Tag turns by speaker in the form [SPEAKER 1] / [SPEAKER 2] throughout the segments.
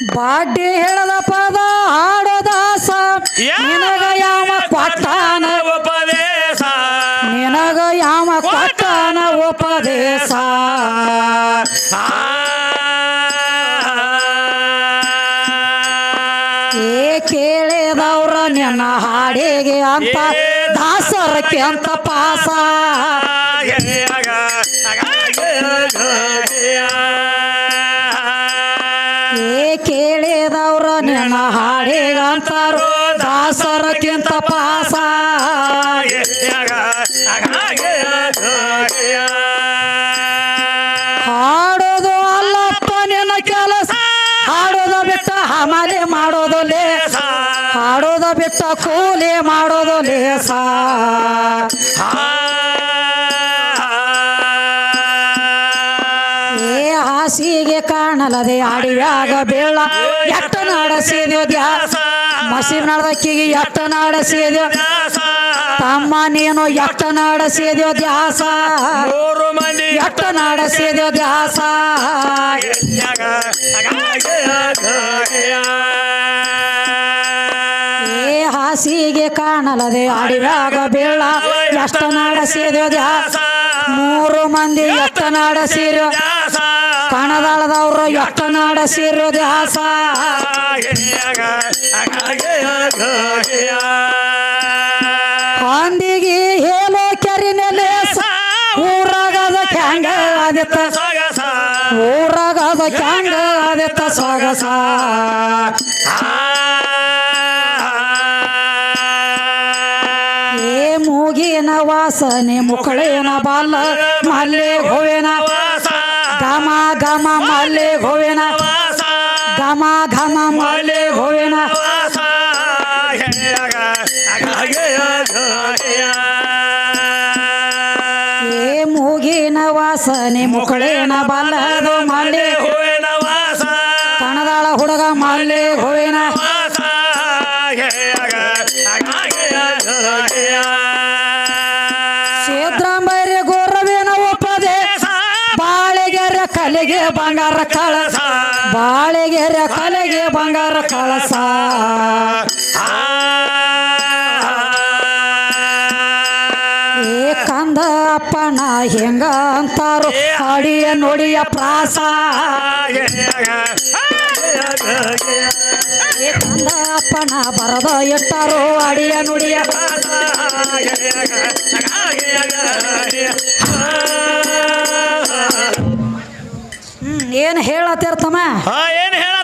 [SPEAKER 1] ಬಾಡ್ಡಿ ಹೇಳದ ಪದ ಹಾಡೋದಾಸ. ನಿನಗ ಯಾವ ಕೊಟ್ಟಾನ
[SPEAKER 2] ಉಪದೇಶ?
[SPEAKER 1] ನಿನಗ ಯಾವ ಕೊಟ್ಟಾನ ಉಪದೇಶ? ಏ ಕೇಳಿದವ್ರ ನಿನ್ನ ಹಾಡಿಗೆ ಅಂತ ದಾಸರಕ್ಕೆ ಅಂತ ಏ ಹಾಸಿಗೆ ಕಾಣಲದೆ ಅಡಿಯಾಗ ಬೇಳ ಎಟ್ಟ ನಾಡಸಿದ್ಯೋ ದ್ಯಾಸ. ಮಸೀಬ್ ನಾಡ ಎಟ್ಟ ನಾಡಸಿದ್ಯೋ ತಮ್ಮ ನೀನು ಎಟ್ಟ ನಾಡಸಿದ್ಯೋ ದ್ಯಾಸ.
[SPEAKER 2] ಎತ್ತ
[SPEAKER 1] ಎಟ್ಟ ನಾಡಸಿದ್ಯೋ ದ್ಯಾಸ. ಹಾಸಿಗೆ ಕಾಣಲದೆ ಆಡಿದಾಗ ಬೀಳ ಎಷ್ಟ ನಾಡ ದ್ಯಾಸ. ಮೂರು ಮಂದಿ ಎಟ್ಟ ನಾಡಸಿರೋ ಕಣದಾಳದವ್ರು ನಾಡ ನಾಡಸಿರೋ ದ್ಯಾಸ. ಅಂದಿಗೆ ಹೇಳೋ ಕೆರಿನಲ್ಲಿ ಊರಾಗದ ಕ್ಯಾಂಗ ಆದಿತ್ತ. ಊರಾಗದ ಕ್ಯಾಂಗ ಆದಿತ್ತ ಸೊಗಸ. ವಾಸನೆ ಮುಕಳೇನ ಬಾಲ ಮಲ್ಲೆ ಹೋವೇನ ಘಮ ಘಮ ಮಲ್ಲೆ ಹೋವೇನ ಘಮ ಘಮ ಮಲ್ಲೆ ಹೋವೇನ ಏ ಮೂಗಿನ ವಾಸನೆ ಮುಕಳೇನ ಬಾಲದು ಬಾಳೆಗೆರೆ ಕಲೆಗೆ ಬಂಗಾರ ಕಳಸ. ಏ ಕಂದ ಅಪ್ಪನ ಹೆಂಗ ಅಂತಾರೋ ಅಡಿಯ ನೋಡಿಯ ಪ್ರಾಸ. ಏ ಕಂದ ಅಪ್ಪನ ಬರದ ಎಟ್ಟಾರೋ ಅಡಿಯ ನುಡಿಯ ಹ್ಮ್ ಏನು ಹೇಳತ್ತಿರ್ತಮ್ಮ
[SPEAKER 2] ಏನ್ ಹೇಳತ್ತಾರು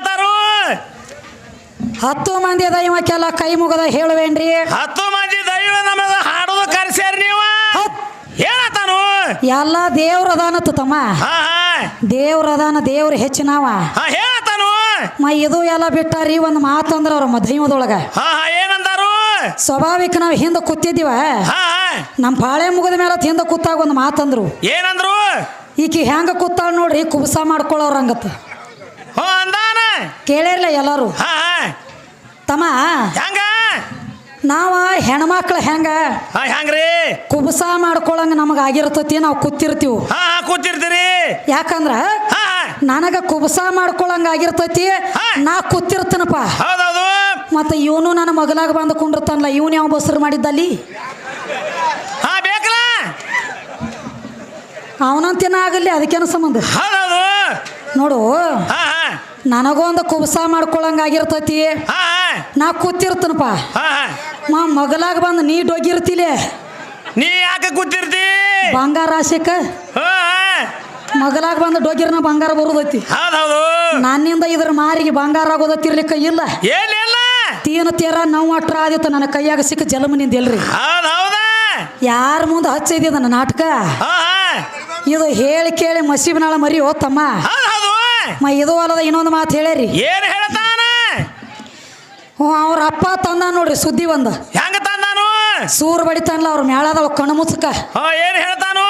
[SPEAKER 1] ಹತ್ತು ಮಂದಿ ದೈವಕ್ಕೆಲ್ಲ ಕೈ ಮುಗದ ಹೇಳುವೇನ್ರಿ?
[SPEAKER 2] ಹತ್ತು ಮಂದಿ ದೈವ ನಮಗ ಹಾಡೋದು ಕರ್ಸ್ಯಾರ ನೀವು? ಹೇಳತಾನು
[SPEAKER 1] ಎಲ್ಲ ದೇವ್ರ ಅದಾನ ತಮ್ಮ. ದೇವ್ರ ಅದಾನ ದೇವ್ರ ಹೆಚ್ಚಿನವ.
[SPEAKER 2] ಹೇಳತಾನು
[SPEAKER 1] ಮ ಇದು ಎಲ್ಲ ಬಿಟ್ಟಾರಿ ಒಂದು ಮಾತಂದ್ರ ಅವ್ರ ಮಧ್ಯಮದೊಳಗ
[SPEAKER 2] ಏನಂದಾರು?
[SPEAKER 1] ಸ್ವಾಭಾವಿಕ ನಾವು ಹಿಂದೆ ಕೂತಿದ್ದೀವ. ನಮ್ಮ ಪಾಳೆ ಮುಗಿದ ಮೇಲೆ ಹಿಂದೆ ಕೂತಾಗ ಒಂದು ಮಾತಂದ್ರು
[SPEAKER 2] ಏನಂದ್ರು?
[SPEAKER 1] ಈಕಿ ಹೆಂಗ ಕೂತಾಳ ನೋಡ್ರಿ ಕುಬಸ ಮಾಡ್ಕೊಳ್ಳೋರ್ ಹಂಗತ್ತ
[SPEAKER 2] ಹೋ ಅಂದಾನ?
[SPEAKER 1] ಕೇಳಿರ್ಲ ಎಲ್ಲಾರು. ತಮ್ಮ?
[SPEAKER 2] ಹೆಂಗ?
[SPEAKER 1] ನಾವ ಹೆಣ್ಮಕ್ಳು ಹೆಂಗ?
[SPEAKER 2] ಹಾ ಹೆಂಗ್ರಿ?
[SPEAKER 1] ಕುಬಸ ಮಾಡ್ಕೊಳಂಗ ನಮಗ ಆಗಿರ್ತತಿ ನಾವು ಕೂತಿರ್ತೀವಿ.
[SPEAKER 2] ಹಾ ಹಾ ಕೂತಿರ್ತೀರಿ.
[SPEAKER 1] ಯಾಕಂದ್ರ
[SPEAKER 2] ಹಾ
[SPEAKER 1] ನನಗ ಕುಬಸ ಮಾಡ್ಕೊಳಂಗ ಆಗಿರ್ತೈತಿ. ನಾ ಕೂತಿರ್ತೇನಪ್ಪ.
[SPEAKER 2] ಹೌದೌದು.
[SPEAKER 1] ಮತ್ತೆ ಇವನು ನನ್ನ ಮಗಲಾಗ ಬಂದು ಕುಂಡಿರ್ತಾನಲ್ಲ ಇವನು ಯಾವ ಬಸರು ಮಾಡಿದ್ದಲ್ಲಿ?
[SPEAKER 2] ಹಾ ಬೇಕಲ್ಲ
[SPEAKER 1] ಅವನಂತೇನ ಆಗಲಿ ಅದಕ್ಕೇನು ಸಂಬಂಧ?
[SPEAKER 2] ಹೌದೌದು.
[SPEAKER 1] ನೋಡು.
[SPEAKER 2] ಹಾ ಹಾ.
[SPEAKER 1] ನನಗೊಂದು ಕುಬಸ ಮಾಡ್ಕೊಳಂಗ ಆಗಿರ್ತೈತಿ ನಾ ಕೂತಿರ್ತನಪ್ಪ. ಮಾ ಮಗಲಾಗ ಬಂದು ನೀ ಡೋಗಿರ್ತಿಲೆ.
[SPEAKER 2] ನೀ ಯಾಕೆ ಕೂತಿರ್ತಿ?
[SPEAKER 1] ಬಂಗಾರ ಆಶೆಕ ಮಗಲಾಗ ಬಂದು ಡೊಗಿರ್ನ ಬಂಗಾರ ಬರುದೈತಿ. ನನ್ನಿಂದ ಇದ್ರ ಮಾರಿಗೆ ಬಂಗಾರ ಆಗೋದತ್ತಿರ್ಲಿಕ್ಕ ಇಲ್ಲ. ತೀನ ತೀರ ನೋವು ಅಟ್ರ ಆದಿತ್ತು ನನ್ನ ಕೈಯಾಗ ಸಿಕ್ಕ ಜಲಮನಿಂದ ಎಲ್ರಿ. ಯಾರ ಮುಂದೆ ಹಚ್ಚಿದ್ಯ ನನ್ನ ನಾಟಕ? ಇದು ಹೇಳಿ ಕೇಳಿ ಮಸೀಬ್ನಾಳ ಮರಿ ಹೋತಮ್ಮ ಮ ಇದು ಅಲ್ಲದ ಇನ್ನೊಂದು ಮಾತು ಹೇಳಿರಿ
[SPEAKER 2] ಏನ್ ಹೇಳ್ತಾನ?
[SPEAKER 1] ಹ್ಞೂ ಅವ್ರ ಅಪ್ಪ ತಂದ ನೋಡ್ರಿ ಸುದ್ದಿ ಒಂದು.
[SPEAKER 2] ಹೆಂಗ ತಂದಾನು?
[SPEAKER 1] ಸೂರ್ ಬಡಿತಾನಲ್ಲ ಅವ್ರ ಮ್ಯಾಳದವ ಕಣ್ಣು ಮುಚ್ಚಕ
[SPEAKER 2] ಹಾ ಏನ್ ಹೇಳ್ತಾನು?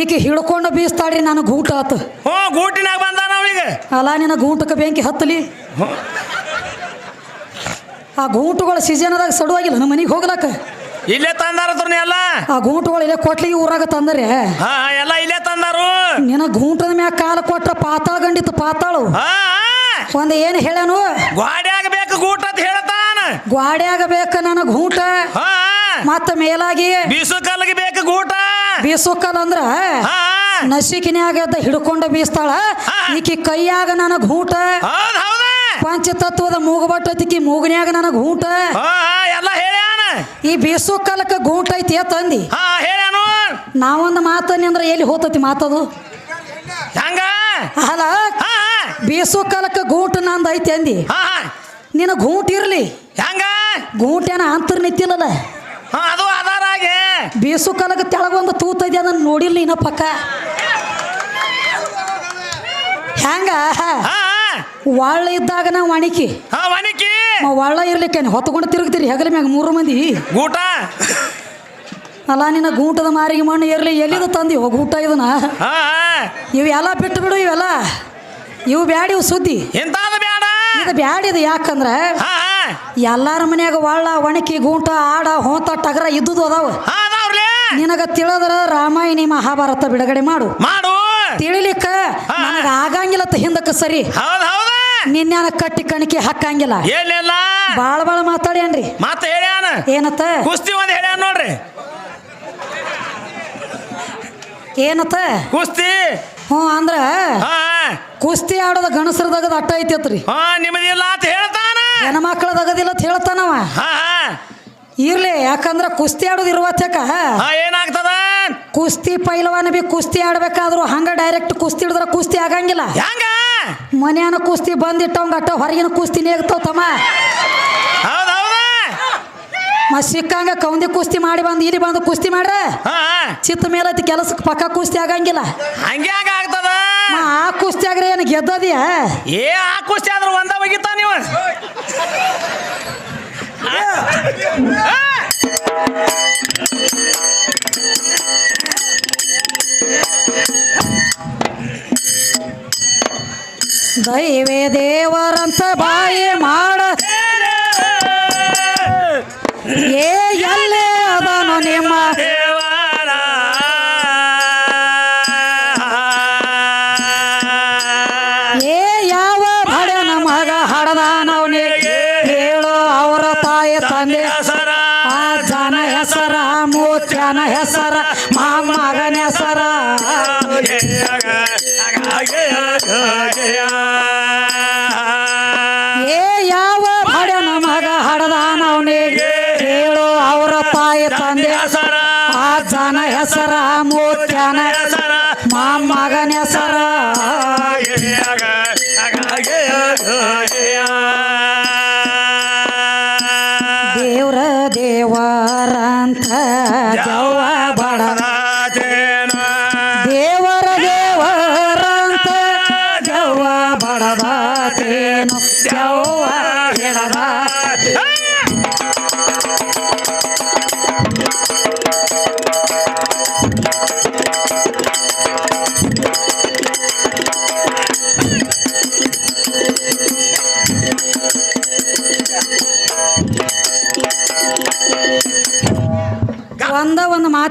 [SPEAKER 1] ಈಕೆ ಹಿಡ್ಕೊಂಡು ಬೀಸ್ತಾಡ್ರಿ ನಾನು ಗೂಟ ಆತು.
[SPEAKER 2] ಹ್ಞೂ ಗೂಟಿನಾಗ ಬಂದಾನ ಅವನಿಗೆ?
[SPEAKER 1] ಅಲ್ಲ ನಿನ್ನ ಗೂಟಕ್ಕೆ ಬೆಂಕಿ ಹತ್ತಲಿ? ಆ ಗೂಟುಗಳ ಸೀಸನದಾಗ ಸಡುವಾಗಿಲ್ಲ ನಮ್ಮ ಮನೆಗೆ ಹೋಗ್ಲಕ್ಕ.
[SPEAKER 2] ಇಲ್ಲೇ ತಂದಾರತ್ರ ಎಲ್ಲ?
[SPEAKER 1] ಆ ಗೂಂಟುಗಳು ಇಲ್ಲೇ ಕೊಟ್ಲಿಗೆ ಊರಾಗ ತಂದರೆ.
[SPEAKER 2] ಹಾ ಹಾ, ಎಲ್ಲ ಇಲ್ಲೇ ತಂದಾರು?
[SPEAKER 1] ನಿನ್ನ ಗೂಂಟದ ಮ್ಯಾಗ ಕಾಲ ಕೊಟ್ರ ಪಾತಾಳ ಗಂಡಿತ್ತು ಪಾತಾಳು.
[SPEAKER 2] ಹಾ
[SPEAKER 1] ಒಂದು ಏನು ಹೇಳನು
[SPEAKER 2] ಗ್ವಾಡ್ಯಾಗ ಬೇಕು ಗೂಟ ಅಂತ ಹೇಳ್ತಾನ.
[SPEAKER 1] ಗ್ವಾಡ್ಯಾಗ ಬೇಕ ನನ್ನ ಗೂಂಟ.
[SPEAKER 2] ಹಾ
[SPEAKER 1] ಮತ್ತ ಮೇಲಾಗಿ
[SPEAKER 2] ಬೀಸು ಕಲ್ಲಿಗೆ ಬೇಕು ಗೂಟ.
[SPEAKER 1] ಬೀಸುಕಲ್ ಅಂದ್ರ
[SPEAKER 2] ಹಾ
[SPEAKER 1] ನಸಿಕಿನ್ಯಾಗ ಹಿಡ್ಕೊಂಡು ಬೀಸ್ತಾಳ. ಈಕಿ ಕೈಯಾಗ ನನಗೆ ಗೂಟ.
[SPEAKER 2] ಹೌದ್ ಹೌದ.
[SPEAKER 1] ಪಂಚತತ್ವದ ಮೂಗಬಟ್ಟತಿಕಿ ಮೂಗನ್ಯಾಗ ನನಗೆ ಊಟ
[SPEAKER 2] ಹಾ ಎಲ್ಲ ಹೇಳ್ಯಾನ
[SPEAKER 1] ಈ ಬೇಸೋ ಕಾಲಕ್ಕ ಗೂಂಟ್ ಐತಿ ತಂದಿ
[SPEAKER 2] ಹಾ
[SPEAKER 1] ನಾವೊಂದು ಮಾತನ್ನಿ ಅಂದ್ರೆ ಎಲ್ಲಿ ಹೋತತಿ ಮಾತದು?
[SPEAKER 2] ಹಂಗ?
[SPEAKER 1] ಅಲ್ಲ
[SPEAKER 2] ಹಾ
[SPEAKER 1] ಕಾಲಕ್ಕ ಗೂಟ ನಂದು ಐತಿ ಅಂದಿ.
[SPEAKER 2] ಹಾ
[SPEAKER 1] ನಿನ್ನ ಗೂಟ ಇರ್ಲಿ.
[SPEAKER 2] ಹಂಗ?
[SPEAKER 1] ಗೂಟೇನ ಅಂತರ್ ನಿಂತಿಲ್ಲಲ್ಲ
[SPEAKER 2] ಹಾ ಅದು ಆಧಾರ ಆಗಿ
[SPEAKER 1] ಬೀಸುಕಲಕ್ಕೆ ತೆಳಗೊಂದು ತೂತೈತಿ ಅದನ್ನ ನೋಡಿಲ್ಲ ಇನ್ನ ಪಕ್ಕ. ಹೆಂಗ
[SPEAKER 2] ಹಾ
[SPEAKER 1] ಒಳ್ಳ ಇದ್ದಾಗ ನಾವು ಒಣಕಿ
[SPEAKER 2] ಹಾ ವನಿಕಿ
[SPEAKER 1] ಒಳ್ಳ ಇರ್ಲಿಕ್ಕೆ ಹೊತ್ಕೊಂಡು ತಿರುಗ್ತೀರಿ ಹೆಗಲ ಮ್ಯಾಗ ಮೂರು ಮಂದಿ?
[SPEAKER 2] ಊಟ
[SPEAKER 1] ಅಲ್ಲ ನಿನ್ನ ಗೂಟದ ಮಾರಿಗೆ ಮಣ್ಣು ಇರಲಿ ಎಲ್ಲಿದು ತಂದಿ? ಹೋಗಿ ಊಟ ಇದನ್ನ. ಇವೆಲ್ಲ ಬಿಟ್ಟು ಬಿಡು ಇವೆಲ್ಲ. ಇವು ಬ್ಯಾಡ ಇವು ಸುದ್ದಿ. ಇದು ಬ್ಯಾಡ ಇದು ಯಾಕಂದ್ರ ಎಲ್ಲಾರ ಮನ್ಯಾಗ ಒಳ್ಳ ಒಣಕಿ ಗೂಟ ಆಡ ಹೋತ ಟಗರ ಇದ್ದುದು ಅದಾವ. ನಿನಗ ತಿಳಿದ್ರ ರಾಮಾಯಣಿ ಮಹಾಭಾರತ ಬಿಡುಗಡೆ ಮಾಡು.
[SPEAKER 2] ಮಾಡು.
[SPEAKER 1] ತಿಳಿಲಿಕ್ಕ. ನನಗ ಆಗಂಗಿಲ್ಲ ಹಿಂದಕ್ಕೆ ಸರಿ. ನಿನ್ಯಾನ ಕಟ್ಟಿ ಕಣಕಿ ಹಾಕಂಗಿಲ್ಲ.
[SPEAKER 2] ಏನಿಲ್ಲ?
[SPEAKER 1] ಬಾಳ ಬಾಳ ಮಾತಾಡ್ಯಾನ್ರಿ.
[SPEAKER 2] ಮಾತ ಹೇಳ್ಯಾನ
[SPEAKER 1] ಏನತ್ತ?
[SPEAKER 2] ಕುಸ್ತಿ ಒಂದ್ ಹೇಳ್ಯಾನ ನೋಡ್ರಿ.
[SPEAKER 1] ಏನತ್ತ?
[SPEAKER 2] ಕುಸ್ತಿ?
[SPEAKER 1] ಹ್ಞೂ ಅಂದ್ರ
[SPEAKER 2] ಹಾ
[SPEAKER 1] ಕುಸ್ತಿ ಆಡೋದ ಗಣಸರದಾಗದ ಅಟ್ಟ ಐತೈತ್ರಿ.
[SPEAKER 2] ಹಾ ನಿಮ್ಮದಿಲ್ಲ ಅಂತ ಹೇಳ್ತಾನ
[SPEAKER 1] ಹೆಣ್ಮಕ್ಳದಾಗದಿಲ್ಲ ಅಂತ ಹೇಳ್ತಾನವ
[SPEAKER 2] ಹಾ
[SPEAKER 1] ಇರ್ಲಿ ಯಾಕಂದ್ರ ಕುಸ್ತಿ ಆಡೋದು ಇರುವತ್ತಕ
[SPEAKER 2] ಏನಾಗ್ತದ?
[SPEAKER 1] ಕುಸ್ತಿ ಪೈಲವಾನ ಬಿ ಕುಸ್ತಿ ಆಡ್ಬೇಕಾದ್ರು ಹಂಗ ಡೈರೆಕ್ಟ್ ಕುಸ್ತಿ ಹಿಡಿದ್ರ ಕುಸ್ತಿ ಆಗಂಗಿಲ್ಲ.
[SPEAKER 2] ಹೆಂಗ?
[SPEAKER 1] ಮನ್ಯಾನ ಕುಸ್ತಿ ಬಂದಿಟ್ಟವಂಗ ಅಟ್ಟ ಹೊರಗಿನ ಕುಸ್ತಿ ನೇಗ್ತಾವ ತಮ್ಮ. ಮತ್ ಸಿಕ್ಕಂಗ ಕೌಂದಿ ಕುಸ್ತಿ ಮಾಡಿ ಬಂದು ಇಲ್ಲಿ ಬಂದು ಕುಸ್ತಿ ಮಾಡ್ರ?
[SPEAKER 2] ಹಾ
[SPEAKER 1] ಚಿತ್ತ ಮೇಲೆ ಕೆಲಸಕ್ಕೆ ಪಕ್ಕ ಕುಸ್ತಿ ಆಗಂಗಿಲ್ಲ.
[SPEAKER 2] ಹಂಗೆ ಹಂಗ ಆಗ್ತದ.
[SPEAKER 1] ಆ ಕುಸ್ತಿ ಆಗ್ರೆ ಏನು ಗೆದ್ದದಿಯ?
[SPEAKER 2] ಏ ಆ ಕುಸ್ತಿ ಆದ್ರೆ ಒಂದ ಒಗಿತ ನೀವು?
[SPEAKER 1] ದೈವೇ ದೇವರಂತ ಬಾಯಿ ಮಾಡ. ಏ ಎಲ್ಲೇ ಅದನು ನಿಮ್ಮ ದೇವರಂತ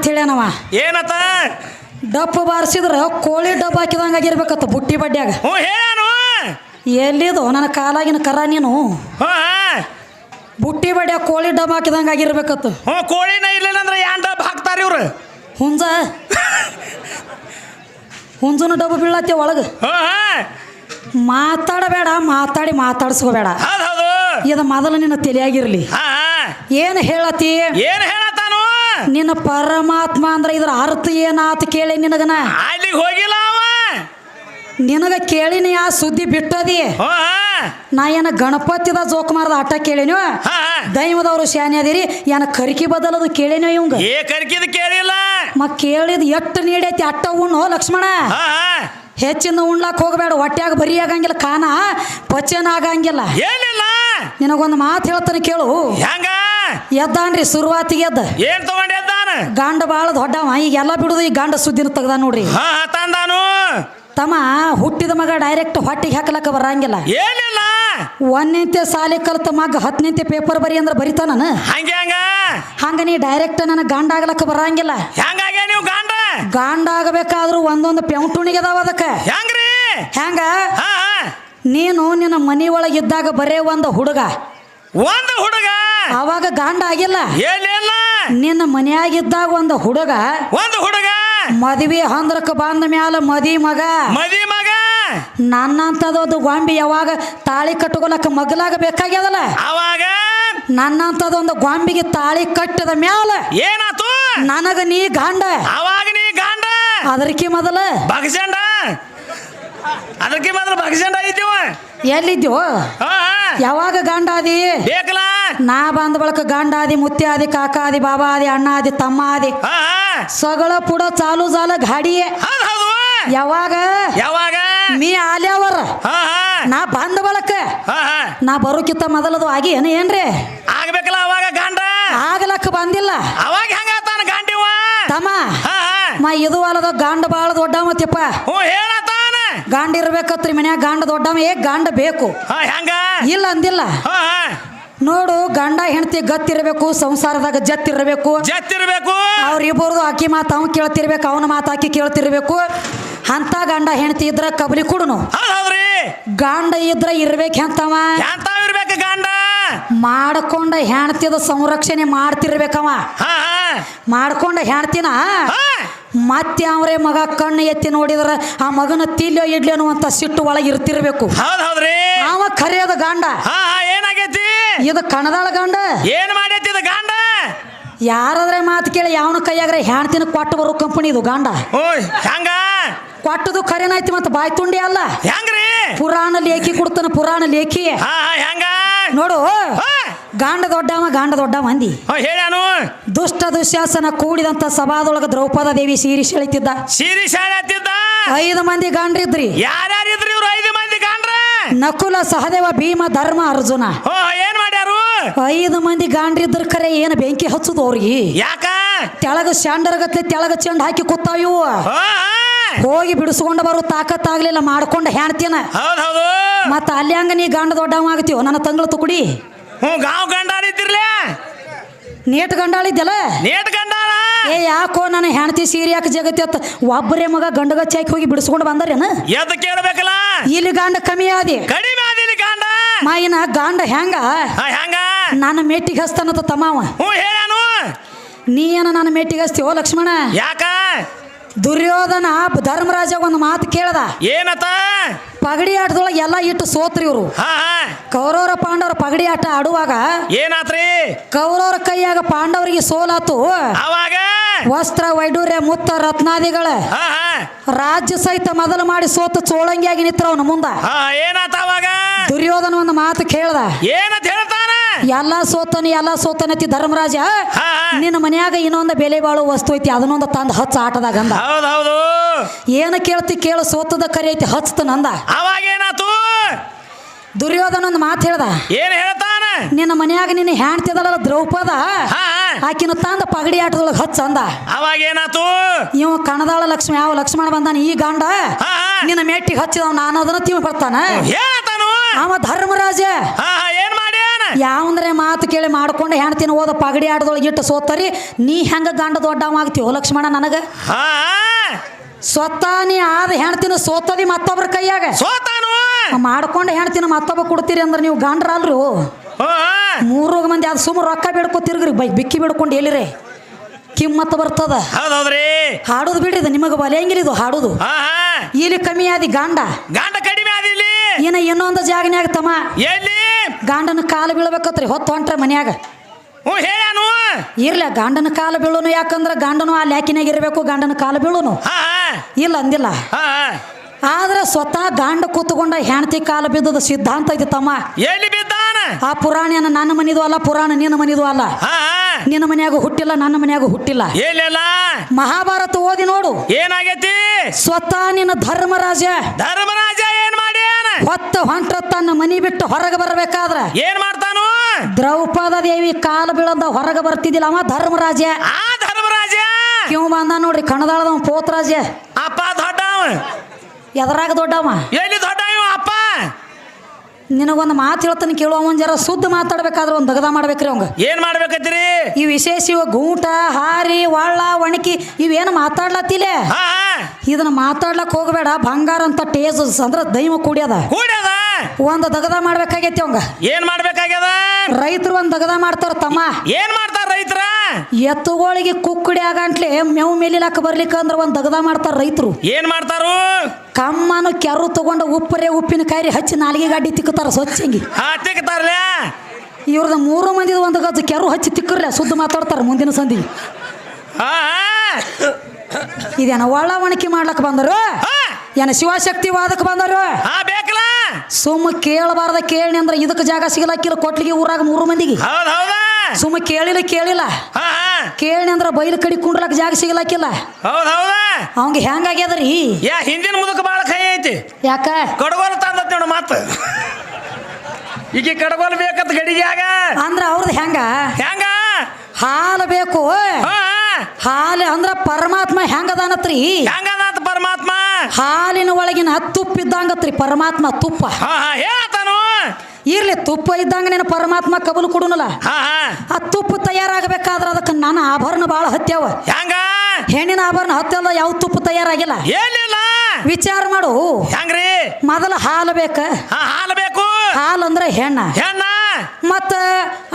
[SPEAKER 1] ಮಾತು ಹೇಳ್ಯಾನವ
[SPEAKER 2] ಏನತ್ತ
[SPEAKER 1] ಡಪ್ಪು ಬಾರಿಸಿದ್ರ ಕೋಳಿ ಡಬ್ಬ ಹಾಕಿದಂಗ ಆಗಿರ್ಬೇಕತ್ತ ಬುಟ್ಟಿ ಬಡ್ಡ್ಯಾಗ
[SPEAKER 2] ಹ್ಞೂ ಹೇಳಾನು?
[SPEAKER 1] ಎಲ್ಲಿದು? ನನ್ನ ಕಾಲಾಗಿನ ಕರ ನೀನು?
[SPEAKER 2] ಹ್ಞೂ
[SPEAKER 1] ಬುಟ್ಟಿ ಬಡ್ಡ್ಯಾಗ ಕೋಳಿ ಡಬ್ಬ ಹಾಕಿದಂಗ ಆಗಿರ್ಬೇಕತ್ತು.
[SPEAKER 2] ಹ್ಞೂ ಕೋಳಿನ ಇರ್ಲಿಲ್ಲ ಅಂದ್ರೆ ಯಾನ್ ಡಬ್ಬ ಹಾಕ್ತಾರ ಇವ್ರು?
[SPEAKER 1] ಹುಂಜ. ಹುಂಜನ ಡಬ್ಬ ಬೀಳತ್ತೆ ಒಳಗೆ. ಮಾತಾಡಬೇಡ ಮಾತಾಡಿ ಮಾತಾಡ್ಸ್ಕೋಬೇಡ. ಇದು ಮೊದಲು ನಿನ್ನ ತಲೆಯಾಗಿರ್ಲಿ. ಏನು ಹೇಳತಿ
[SPEAKER 2] ಏನು ಹೇಳತ್ತಾನು
[SPEAKER 1] ನಿನ್ನ ಪರಮಾತ್ಮ ಅಂದ್ರೆ ಇದ್ರ ಅರ್ಥ ಏನಾತ ಕೇಳಿ ನಿನಗನ?
[SPEAKER 2] ಅಲ್ಲಿಗೆ ಹೋಗಿಲ್ಲ ಅವ.
[SPEAKER 1] ನಿನಗ ಕೇಳಿನಿ ಆ ಸುದ್ದಿ ಬಿಟ್ಟದಿ. ನಾ ಏನ ಗಣಪತಿದ ಜೋಕ್ ಮಾರದ ಆಟ ಕೇಳಿನೋ
[SPEAKER 2] ಹಾ
[SPEAKER 1] ದೈವದವರು ಶಾನೆ ಅದಿರಿ ಏನ ಕರ್ಕಿ ಬದಲದು ಕೇಳಿನೋ ಇವಂಗ?
[SPEAKER 2] ಏ ಕರ್ಕಿದ್ ಕೇಳಿಲ್ಲ.
[SPEAKER 1] ಮ ಕೇಳಿದ ಎಷ್ಟು ನೀಡೈತಿ ಅಟ್ಟ ಉಣ್ಣು ಲಕ್ಷ್ಮಣ? ಹೆಚ್ಚಿನ ಉಣ್ಲಾಕ್ ಹೋಗಬೇಡ ಹೊಟ್ಯಾಗ ಬರೀ ಆಗಂಗಿಲ್ಲ ಕಾನ ಪಚನ ಆಗಂಗಿಲ್ಲ.
[SPEAKER 2] ಏನಿಲ್ಲ.
[SPEAKER 1] ನಿನಗೊಂದು ಮಾತು ಹೇಳ್ತಾನೆ ಕೇಳು.
[SPEAKER 2] ಹೆಂಗ?
[SPEAKER 1] ಎದ್ದಾನ್ರಿ ಶುರುವಾತಿಗೆ ಎದ್ದ.
[SPEAKER 2] ಏನ್ ತಗೊಂಡಿದ್ದಾನ
[SPEAKER 1] ಗಂಡ ಬಾಳ ದೊಡ್ಡವ ಈಗ ಎಲ್ಲ ಬಿಡುದು ಈ ಗಂಡ ಸುದ್ದಿನ ತೆಗ್ದ ನೋಡ್ರಿ.
[SPEAKER 2] ಹಾ ತಂದಾನು.
[SPEAKER 1] ತಮ್ಮ ಹುಟ್ಟಿದ ಮಗ ಡೈರೆಕ್ಟ್ ಹೊಟ್ಟಿಗೆ ಹಾಕಲಕ್ಕ ಬರಂಗಿಲ್ಲ.
[SPEAKER 2] ಏನಿಲ್ಲ.
[SPEAKER 1] ಒಂದನಿಂತೆ ಸಾಲಿ ಕಲ್ತ ಮಗ ಹತ್ತನಿಂತೆ ಪೇಪರ್ ಬರಿ ಅಂದ್ರೆ ಬರಿತಾನ
[SPEAKER 2] ಹಂಗೆ ಹಂಗ.
[SPEAKER 1] ಹಂಗ ನೀ ಡೈರೆಕ್ಟ್ ನನ್ನ ಗಂಡ ಆಗ್ಲಕ್ಕ ಬರಂಗಿಲ್ಲ.
[SPEAKER 2] ಹೆಂಗಾಗೆ ನೀವು ಗಂಡ?
[SPEAKER 1] ಗಂಡ ಆಗಬೇಕಾದ್ರೂ ಒಂದೊಂದು ಪೆಂಟುಣಿಗೆ ಅದಾವ ಅದಕ್ಕೆ.
[SPEAKER 2] ಹೆಂಗ್ರಿ?
[SPEAKER 1] ಹೆಂಗ?
[SPEAKER 2] ಹಾ ಹಾ.
[SPEAKER 1] ನೀನು ನಿನ್ನ ಮನಿ ಒಳಗಿದ್ದಾಗ ಬರೇ ಒಂದು ಹುಡುಗ.
[SPEAKER 2] ಒಂದು ಹುಡುಗ?
[SPEAKER 1] ಅವಾಗ ಗಾಂಡ ಆಗಿಲ್ಲ.
[SPEAKER 2] ಏನಿಲ್ಲ.
[SPEAKER 1] ನಿನ್ನ ಮನೆಯಾಗಿದ್ದಾಗ ಒಂದು ಹುಡುಗ
[SPEAKER 2] ಒಂದು ಹುಡುಗ.
[SPEAKER 1] ಮದುವೆ ಹಂದ್ರಕ್ಕೆ ಬಂದ ಮ್ಯಾಲ ಮದಿ ಮಗ.
[SPEAKER 2] ಮದಿ ಮಗ.
[SPEAKER 1] ನನ್ನಂತದೊಂದು ಗೊಂಬಿ ಯಾವಾಗ ತಾಳಿ ಕಟ್ಕೊಳಕ ಮಗಲಾಗ ಬೇಕಾಗ್ಯದಲ್ಲ?
[SPEAKER 2] ಅವಾಗ
[SPEAKER 1] ನನ್ನಂತದೊಂದು ಗೊಂಬಿಗೆ ತಾಳಿ ಕಟ್ಟಿದ ಮ್ಯಾಲ
[SPEAKER 2] ಏನಾತು?
[SPEAKER 1] ನನಗ ನೀ ಗಾಂಡ.
[SPEAKER 2] ಅವಾಗ ನೀ ಗಂಡ?
[SPEAKER 1] ಅದಕ್ಕೆ ಮೊದಲ.
[SPEAKER 2] ಬಗಸಂಡ ಅದಕ್ಕೆ ಮಾತ್ರ ಬಗಸಂಡ ಐತಿವ
[SPEAKER 1] ಎಲ್ಲಿದ್ಯೋ
[SPEAKER 2] ಹಾ
[SPEAKER 1] ಯಾವಾಗ ಗಂಡಾದಿ?
[SPEAKER 2] ಬೇಕಲ್ಲ.
[SPEAKER 1] ನಾ ಬಂದ ಬಳಕ ಗಂಡಾದಿ ಮುತ್ತಿಯಾದಿ ಕಾಕಾದಿ ಬಾಬಾ ಆದಿ ಅಣ್ಣ ಆದಿ ತಮ್ಮ ಆದಿ ಸಗಳ ಪುಡ ಚಾಲು ಜಾಲ ಗಾಡಿಯೇ ಯಾವಾಗ?
[SPEAKER 2] ಯಾವಾಗ?
[SPEAKER 1] ಮೀ ಆಲ್ಯಾವರ. ನಾ ಬಂದ ಬಳಕ. ನಾ ಬರೋಕಿತ್ತ ಮೊದಲದು ಆಗಿ ಏನ ಏನ್ರಿ?
[SPEAKER 2] ಆಗ್ಬೇಕಲ್ಲ ಅವಾಗ ಗಂಡ.
[SPEAKER 1] ಆಗ್ಲಕ್ಕ ಬಂದಿಲ್ಲ.
[SPEAKER 2] ಅವಾಗ ಹೆಂಗ
[SPEAKER 1] ತಮ್ಮ. ಮಾ ಇದು ಅಲ್ಲದ ಗಂಡ ಬಾಳ ದೊಡ್ಡ ಮತ್ತಿಪ್ಪ.
[SPEAKER 2] ಹ್ಞೂ ಹೇಳತಾನ
[SPEAKER 1] ಗಾಂಡ ಇರ್ಬೇಕತ್ರಿ ಮನ್ಯಾಗ ಗಾಂಡ ದೊಡ್ಡವ ಏ ಗಾಂಡ ಬೇಕು.
[SPEAKER 2] ಹೆಂಗ?
[SPEAKER 1] ಇಲ್ಲ ಅಂದಿಲ್ಲ. ನೋಡು ಗಂಡ ಹೆಂಡತಿ ಗತ್ತಿರ್ಬೇಕು ಸಂಸಾರದಾಗ ಜತ್ತಿರ್ಬೇಕು.
[SPEAKER 2] ಜತ್ತಿರ್ಬೇಕು?
[SPEAKER 1] ಅವ್ರಿಬ್ಬರದು ಆಕಿ ಮಾತು ಅವ್ನು ಕೇಳ್ತಿರ್ಬೇಕು ಅವನ ಮಾತು ಆಕಿ ಕೇಳ್ತಿರ್ಬೇಕು. ಅಂತ ಗಂಡ ಹೆಂಡತಿ ಇದ್ರ ಕಬಲಿ ಕುಡುನು. ಗಾಂಡ ಇದ್ರ ಇರ್ಬೇಕು
[SPEAKER 2] ಹೆಂತವ? ಇರ್ಬೇಕು ಗಂಡ?
[SPEAKER 1] ಮಾಡ್ಕೊಂಡ ಹೆಣ್ತಿದ ಸಂರಕ್ಷಣೆ ಮಾಡ್ತಿರ್ಬೇಕವ. ಮಾಡ್ಕೊಂಡ
[SPEAKER 2] ಹೆಂಡತಿನ
[SPEAKER 1] ಮತ್ತೆ ಅವರೇ ಮಗ ಕಣ್ಣು ಎತ್ತಿ ನೋಡಿದ್ರ ಆ ಮಗನ ತೀಲ್ಯೋ ಇಡ್ಲಿ ಅನ್ನುವಂತ ಸಿಟ್ಟು ಒಳಗೆ ಇರ್ತಿರ್ಬೇಕು. ಅವ ಕರೆಯೋದ ಗಾಂಡ.
[SPEAKER 2] ಏನಾಗೈತಿ?
[SPEAKER 1] ಇದು ಕಣದಾಳ ಗಾಂಡ.
[SPEAKER 2] ಏನ್ ಮಾಡೈತಿ ಇದು ಗಂಡ?
[SPEAKER 1] ಯಾರಾದ್ರೆ ಮಾತು ಕೇಳಿ ಯಾವನ ಕೈಯಾಗ್ರೆ ಹೆಣ್ತಿನ ಕೊಟ್ಟು ಬರೋ ಕಂಪನಿ ಇದು ಗಾಂಡ.
[SPEAKER 2] ಹೆಂಗ
[SPEAKER 1] ಕೊಟ್ಟದು ಕರೆನಾಯ್ತಿ ಮತ್ತೆ ಬಾಯ್ ತುಂಡಿ ಅಲ್ಲ.
[SPEAKER 2] ಹೆಂಗ್ರಿ
[SPEAKER 1] ಪುರಾಣ ಲೇಖಿ ಕೊಡ್ತಾನ ಪುರಾಣ ಲೇಖಿ. ನೋಡು. ಗಾಂಡ ದೊಡ್ಡವ ಗಾಂಡ ದೊಡ್ಡ ಮಂದಿ
[SPEAKER 2] ಹಾ ಹೇಳ್ಯಾನು
[SPEAKER 1] ದುಷ್ಟ ದುಶ್ಯಾಸನ ಕೂಡಿದಂತ ಸಭಾದೊಳಗ ದ್ರೌಪದ ದೇವಿ ಸೀರಿ ಸೆಳಿತಿದ್ದ.
[SPEAKER 2] ಸೀರಿ ಸೆಳೆತಿದ್ದ?
[SPEAKER 1] ಐದು ಮಂದಿ ಗಾಂಡ್ರಿದ್ರಿ.
[SPEAKER 2] ಯಾರ್ಯಾರಿದ್ರಿ ಇವ್ರು ಐದು ಮಂದಿ ಗಾಂಡ್ರ?
[SPEAKER 1] ನಕುಲ ಸಹದೇವ ಭೀಮ ಧರ್ಮ ಅರ್ಜುನ.
[SPEAKER 2] ಏನ್ ಮಾಡ್ಯಾರು?
[SPEAKER 1] ಐದು ಮಂದಿ ಗಾಂಡ್ರಿದ್ರ ಕರೆ ಏನು ಬೆಂಕಿ ಹಚ್ಚುದು ಅವ್ರಿಗೆ?
[SPEAKER 2] ಯಾಕ?
[SPEAKER 1] ತೆಳಗ ಶಾಂಡರಗತ್ಲೆ ತೆಳಗ ಚೆಂಡ್ ಹಾಕಿ ಕೂತಾವ ಇವು. ಹೋಗಿ ಬಿಡಿಸ್ಕೊಂಡು ಬರೋ ತಾಕತ್ತಾಗ್ಲಿಲ್ಲ ಮಾಡ್ಕೊಂಡ ಹೆಣ್ತಿನ
[SPEAKER 2] ಹೌದು ಹೌದು.
[SPEAKER 1] ಮತ್ತ ಅಲ್ಲಿ ಹಂಗ ನೀ ಗಂಡ ದೊಡ್ಡವ ಆಗ್ತೀವ ನನ್ನ ತಂಗಳ ತುಕುಡಿ.
[SPEAKER 2] ಹ್ಞೂ ಗಾಂವ್ ಗಂಡಾರಿದ್ದಿರ್ಲೇ
[SPEAKER 1] ನೇಟ್ ಗಂಡಾಳಿದ್ದಲ್ಲ
[SPEAKER 2] ನೇಟ್ ಗಂಡಾಳ?
[SPEAKER 1] ಏ ಯಾಕೋ ನನ್ನ ಹೆಂಡತಿ ಸೀರೆ ಯಾಕೆ ಜಗತ್ತಿ ಅತ್ತ ಒಬ್ಬರೇ ಮಗ ಹಾಕಿ ಹೋಗಿ ಬಿಡಿಸ್ಕೊಂಡು ಬಂದಾರೇನ?
[SPEAKER 2] ಎದ್ ಕೇಳ್ಬೇಕಲ್ಲ?
[SPEAKER 1] ಇಲ್ಲಿ ಗಂಡ ಕಮ್ಮಿ ಆದಿ.
[SPEAKER 2] ಕಡಿಮೆ ಆದಿಲಿ ಗಂಡ.
[SPEAKER 1] ಮಾಯಿನ ಗಂಡ ಹೆಂಗ?
[SPEAKER 2] ಹಾ ಹೆಂಗ?
[SPEAKER 1] ನನ್ನ ಮೆಟ್ಟಿಗೆ ಹಸ್ತಾನತ್ತ ತಮ್ಮವ
[SPEAKER 2] ಹ್ಞೂ ಹೇಳಾನು.
[SPEAKER 1] ನೀ ಏನ ನನ್ನ ಮೆಟ್ಟಿಗೆ ಹಸ್ತೀವೋ ಲಕ್ಷ್ಮಣ?
[SPEAKER 2] ಯಾಕ?
[SPEAKER 1] ದುರ್ಯೋಧನ ಧರ್ಮರಾಜ ಒಂದು ಮಾತು ಕೇಳದ.
[SPEAKER 2] ಏನತ
[SPEAKER 1] ಪಗಡಿ ಆಟದೊಳಗೆ ಎಲ್ಲ ಇಟ್ಟು ಸೋತ್ರಿ ಇವರು. ಕೌರವರ ಪಾಂಡವರ ಪಗಡಿ ಆಟ ಆಡುವಾಗ
[SPEAKER 2] ಏನಾತ್ರಿ?
[SPEAKER 1] ಕೌರವರ ಕೈಯಾಗ ಪಾಂಡವರಿಗೆ ಸೋಲಾತು.
[SPEAKER 2] ಅವಾಗ?
[SPEAKER 1] ವಸ್ತ್ರ ವೈಡೂರ್ಯ ಮುತ್ತ ರತ್ನಾದಿಗಳ. ರಾಜ್ಯ ಸಹಿತ ಮೊದಲು ಮಾಡಿ ಸೋತು ಚೋಳಂಗಿಯಾಗಿ ನಿತ್ರ ಅವನ ಮುಂದ.
[SPEAKER 2] ಏನಾತ ಅವಾಗ?
[SPEAKER 1] ದುರ್ಯೋಧನ ಒಂದು ಮಾತು ಕೇಳ್ದ.
[SPEAKER 2] ಏನಂತ ಹೇಳ್ತಾನ
[SPEAKER 1] ಎಲ್ಲ ಸೋತನ ಎಲ್ಲ ಸೋತನತಿ ಧರ್ಮರಾಜ.
[SPEAKER 2] ಹಾ ಹಾ.
[SPEAKER 1] ನಿನ್ನ ಮನ್ಯಾಗ ಇನ್ನೊಂದು ಬೆಲೆ ಬಾಳೋ ವಸ್ತು ಐತಿ ಅದನ್ನೊಂದು ತಂದು ಹಚ್ಚ ಆಟದಾಗ ಅಂದ.
[SPEAKER 2] ಏನ
[SPEAKER 1] ಏನು ಕೇಳ್ತಿ ಕೇಳು ಸೋತದ ಕರಿ ಐತಿ
[SPEAKER 2] ಹಚ್ತ ನಂದ.
[SPEAKER 1] ದುರ್ಯೋಧನ ಒಂದು ಮಾತು ಹೇಳ್ದ.
[SPEAKER 2] ಏನು ಹೇಳ್ತಾನ?
[SPEAKER 1] ನಿನ್ನ ಮನ್ಯಾಗ ನಿನ್ನ ಹೆಣ್ತಿದಲ್ಲ ದ್ರೌಪದ ಆಕಿನ ತಂದ ಪಗಡಿ ಆಟದೊಳಗೆ ಹಚ್ಚ ಅಂದ.
[SPEAKER 2] ಅವಾಗ ಏನಾತು
[SPEAKER 1] ಇವ ಕಣದಾಳ ಲಕ್ಷ್ಮಿ ಯಾವ ಲಕ್ಷ್ಮಣ ಬಂದಾನ ಈ ಗಂಡ? ನಿನ್ನ ಮೆಟ್ಟಿಗೆ ಹಚ್ಚಿದ ನಾನು ಅದನ್ನ ಬರ್ತಾನ.
[SPEAKER 2] ಹೇಳತಾನು
[SPEAKER 1] ಅವ ಧರ್ಮರಾಜ.
[SPEAKER 2] ಏನ್
[SPEAKER 1] ಯಾವಂದ್ರೆ ಮಾತು ಕೇಳಿ ಮಾಡ್ಕೊಂಡು ಹೆಣ್ತಿನ ಹೋದ ಪಗಡಿ ಆಡದೊಳಗೆ ಇಟ್ಟು ಸೋತರಿ ನೀ ಹೆಂಗ ಗಂಡ ದೊಡ್ಡವ ಆಗ್ತೀವೋ ಲಕ್ಷ್ಮಣ ನನಗ?
[SPEAKER 2] ಸ್ವತಾನಿ
[SPEAKER 1] ಸ್ವತಃ ನೀ ಆದ ಹೆಣ್ತಿನ ಸೋತದಿ ಮತ್ತೊಬ್ರ ಕೈಯಾಗ?
[SPEAKER 2] ಸೋತಾನು.
[SPEAKER 1] ಮಾಡ್ಕೊಂಡು ಹೆಣ್ತಿನ ಮತ್ತೊಬ್ಬ ಕೊಡ್ತೀರಿ ಅಂದ್ರೆ ನೀವು ಗಂಡ್ರ ಅಲ್ರಿ
[SPEAKER 2] ಹೋ
[SPEAKER 1] ಮೂರು ಮಂದಿ ಅದು ಸುಮ್ಮ ರೊಕ್ಕ ಬಿಡ್ಕೊ ತಿರ್ಗ್ರಿ ಬೈ ಬಿಕ್ಕಿ ಬಿಡ್ಕೊಂಡು ಎಲ್ಲಿರಿ? ಕಿಮ್ಮತ್ತ ಬರ್ತದ. ಹಾಡುದು ಬಿಡ್ರಿ ನಿಮಗೆ ಬಲೆಯಂಗಿಲ್ಲ ಇದು ಹಾಡೋದು. ಇಲ್ಲಿ ಕಮ್ಮಿ ಆದಿ ಗಂಡ.
[SPEAKER 2] ಗಂಡ ಕಡಿಮೆ ಆದಿಲ್ಲಿ.
[SPEAKER 1] ಇನ್ನ ಇನ್ನೊಂದು ಜಾಗನ್ಯಾಗ ತಮ್ಮ
[SPEAKER 2] ಎಲ್ಲಿ?
[SPEAKER 1] ಗಂಡನ ಕಾಲು ಬೀಳ್ಬೇಕತ್ರಿ ಹೊತ್ತು ಹೊಂಟ್ರ ಮನ್ಯಾಗ.
[SPEAKER 2] ಹ್ಞೂ
[SPEAKER 1] ಇರ್ಲ ಗಂಡನ ಕಾಲು ಬೀಳುನು ಯಾಕಂದ್ರ ಗಾಂಡನು ಆ ಲ್ಯಾಕಿನಾಗ ಇರಬೇಕು ಗಂಡನ ಕಾಲು ಬೀಳುನು. ಇಲ್ಲ ಅಂದಿಲ್ಲ. ಆದ್ರೆ ಸ್ವತಃ ಗಂಡ ಕೂತ್ಕೊಂಡ ಹೆಂಡತಿ ಕಾಲು ಬಿದ್ದದ ಸಿದ್ಧಾಂತ ಐತಿ ತಮ್ಮ.
[SPEAKER 2] ಎಲ್ಲಿ ಬಿದ್ದಾನ?
[SPEAKER 1] ಆ ಪುರಾಣ ಏನ ನನ್ನ ಮನಿದು ಅಲ್ಲ ಪುರಾಣ ನಿನ್ನ ಮನಿದು ಅಲ್ಲ. ನಿನ್ನ ಮನ್ಯಾಗ ಹುಟ್ಟಿಲ್ಲ ನನ್ನ ಮನ್ಯಾಗ ಹುಟ್ಟಿಲ್ಲ.
[SPEAKER 2] ಏನಿಲ್ಲ
[SPEAKER 1] ಮಹಾಭಾರತ ಓದಿ ನೋಡು.
[SPEAKER 2] ಏನಾಗೈತಿ?
[SPEAKER 1] ಸ್ವತಃ ನಿನ್ನ ಧರ್ಮರಾಜ
[SPEAKER 2] ಧರ್ಮರಾಜ
[SPEAKER 1] ಹೊತ್ತ ಹೊಂಟ್ರ ತನ್ನ ಮನಿ ಬಿಟ್ಟು ಹೊರಗೆ ಬರಬೇಕಾದ್ರೆ.
[SPEAKER 2] ಏನ್ ಮಾಡ್ತಾನು?
[SPEAKER 1] ದ್ರೌಪದ ದೇವಿ ಕಾಲು ಬೀಳದ ಹೊರಗೆ ಬರ್ತಿದ್ದಿಲ್ಲ ಅವ ಧರ್ಮರಾಜ
[SPEAKER 2] ಆ ಧರ್ಮರಾಜ
[SPEAKER 1] ಕಿವ್ ಬಂದ ನೋಡ್ರಿ ಕಣದಾಳದ ಪೋತ್ರಾಜ
[SPEAKER 2] ಅಪ್ಪ ದೊಡ್ಡವ.
[SPEAKER 1] ಎದರಾಗ ದೊಡ್ಡವ?
[SPEAKER 2] ಎಲ್ಲಿ ದೊಡ್ಡ
[SPEAKER 1] ನಿನಗೊಂದು ಮಾತು ಹೇಳ್ತಾನೆ ಕೇಳುವ ಅವನ್ ಜರ ಶುದ್ಧ ಮಾತಾಡ್ಬೇಕಾದ್ರೆ ಒಂದು ದಗದ ಮಾಡ್ಬೇಕ್ರಿ ಅವಂಗ.
[SPEAKER 2] ಏನ್ ಮಾಡ್ಬೇಕತ್ತೀರಿ?
[SPEAKER 1] ಈ ವಿಶೇಷ ಇವ ಗೂಟ ಹಾರಿ ಒಳ್ಳ ಒಣಕಿ ಇವೇನು ಮಾತಾಡ್ಲತ್ತಿಲೆ? ಇದನ್ನ ಮಾತಾಡ್ಲಕ್ ಹೋಗಬೇಡ ಬಂಗಾರ ಅಂತ ಟೇಜ್ ಅಂದ್ರ ದೈವ ಕೂಡ್ಯದ.
[SPEAKER 2] ಕೂಡ್ಯದ?
[SPEAKER 1] ಒಂದು ದಗದ ಮಾಡ್ಬೇಕಾಗೈತಿ ಅವಂಗ.
[SPEAKER 2] ಏನ್ ಮಾಡ್ಬೇಕಾಗ್ಯದ?
[SPEAKER 1] ರೈತರು ಒಂದು ದಗದ ಮಾಡ್ತಾರ ತಮ್ಮ.
[SPEAKER 2] ಏನ್ ಮಾಡ್ತಾರ ರೈತರ?
[SPEAKER 1] ಎತ್ತುಗಳಿಗೆ ಕುಕ್ಕುಡಿ ಆಗಂಟ್ಲೆ ಮೇವು ಮೇಲಿಲಾಕ ಬರ್ಲಿಕ್ಕ ಅಂದ್ರೆ ಒಂದು ದಗದ ಮಾಡ್ತಾರ ರೈತರು.
[SPEAKER 2] ಏನ್ ಮಾಡ್ತಾರು?
[SPEAKER 1] ಕಮ್ಮನು ಕೆರು ತಗೊಂಡು ಉಪ್ಪರೇ ಉಪ್ಪಿನ ಕಾಯಿ ಹಚ್ಚಿ ನಾಲಿಗೆ ಗಾಡಿ ತಿಕ್ಕುತ್ತಾರ ಸ್ವಚ್ಛಂಗಿ
[SPEAKER 2] ಹಾ ತಿಕ್ತಾರಲ್ಲ
[SPEAKER 1] ಇವ್ರದ ಮೂರು ಮಂದಿ ಒಂದು ಗದ್ದು ಕೆರು ಹಚ್ಚಿ ತಿಕ್ಕರ್ಲೆ ಸುದ್ದ ಮಾತಾಡ್ತಾರ ಮುಂದಿನ ಸಂಧಿ
[SPEAKER 2] ಹಾ
[SPEAKER 1] ಇದೇನ ಒಳ ಒಣಕಿ ಮಾಡ್ಲಕ್ ಬಂದರು? ಏನ ಶಿವಶಕ್ತಿ ವಾದಕ್ ಬಂದರು
[SPEAKER 2] ಬೇಕಲ್ಲ?
[SPEAKER 1] ಸುಮ್ಮ ಕೇಳಬಾರ್ದ ಕೇಳಿ ಅಂದ್ರೆ ಇದಕ್ಕೆ ಜಾಗ ಸಿಗಲಕ್ಕಿಲ್ಲ ಕೊಟ್ಲಿಗೆ ಊರಾಗ ಮೂರು ಮಂದಿಗೆ.
[SPEAKER 2] ಹೌದ್ ಹೌದಾ?
[SPEAKER 1] ಸುಮ್ಮ ಕೇಳಿಲ್ಲ ಕೇಳಿಲ್ಲ.
[SPEAKER 2] ಹಾ ಹಾ.
[SPEAKER 1] ಕೇಳಿ ಅಂದ್ರ ಬೈಲ್ ಕಡಿ ಕುಂಡ್ರಕ್ ಜಾಗ
[SPEAKER 2] ಹೌದ್ ಹೌದಾ.
[SPEAKER 1] ಅವಂಗ ಹೆಂಗಾಗ್ಯದ್ರಿ
[SPEAKER 2] ಯಾ ಹಿಂದಿನ ಮುದಕ ಬಾಳ ಕೈ ಐತಿ.
[SPEAKER 1] ಯಾಕ?
[SPEAKER 2] ಕಡಗೋಲ್ ತಂದತ್ ನೋಡು ಮಾತು. ಈಗ ಬೇಕಂತ ಬೇಕತ್ ಗಡಿಗ್ಯಾಗ
[SPEAKER 1] ಅಂದ್ರ ಅವ್ರದ್ ಹೆಂಗ?
[SPEAKER 2] ಹೆಂಗ?
[SPEAKER 1] ಹಾಲು ಬೇಕು.
[SPEAKER 2] ಹಾ
[SPEAKER 1] ಹಾಲು ಅಂದ್ರ ಪರಮಾತ್ಮ ಹೆಂಗದಾನತ್ರಿ
[SPEAKER 2] ಹೆಂಗದಾತ ಪರಮಾತ್ಮ?
[SPEAKER 1] ಹಾಲಿನ ಒಳಗಿನ ತುಪ್ಪ ಇದ್ದಂಗತ್ರಿ ಪರಮಾತ್ಮ ತುಪ್ಪ.
[SPEAKER 2] ಹಾ ಹಾ. ಹೇಳ್ತಾನು
[SPEAKER 1] ಇರ್ಲಿ ತುಪ್ಪ ಇದ್ದಂಗ ನೀನು ಪರಮಾತ್ಮ ಕಬಲು ಕೊಡುನಲ್ಲ?
[SPEAKER 2] ಹಾ ಹಾ.
[SPEAKER 1] ಆ ತುಪ್ಪ ತಯಾರಾಗಬೇಕಾದ್ರೆ ಅದಕ್ಕೆ ನನ್ನ ಆಭರಣ ಭಾಳ ಹತ್ಯಾವ.
[SPEAKER 2] ಹೆಂಗ?
[SPEAKER 1] ಹೆಣ್ಣಿನ ಆಭರಣ ಹತ್ಯಲ್ಲ ಯಾವ ತುಪ್ಪ ತಯಾರಾಗಿಲ್ಲ.
[SPEAKER 2] ಏನಿಲ್ಲ.
[SPEAKER 1] ವಿಚಾರ ಮಾಡು.
[SPEAKER 2] ಹೆಂಗ್ರಿ?
[SPEAKER 1] ಮೊದಲ ಹಾಲು ಬೇಕ.
[SPEAKER 2] ಹಾ ಹಾಲು ಬೇಕು.
[SPEAKER 1] ಹಾಲು ಅಂದ್ರೆ ಹೆಣ್ಣ.
[SPEAKER 2] ಹೆಣ್ಣ.
[SPEAKER 1] ಮತ್ತ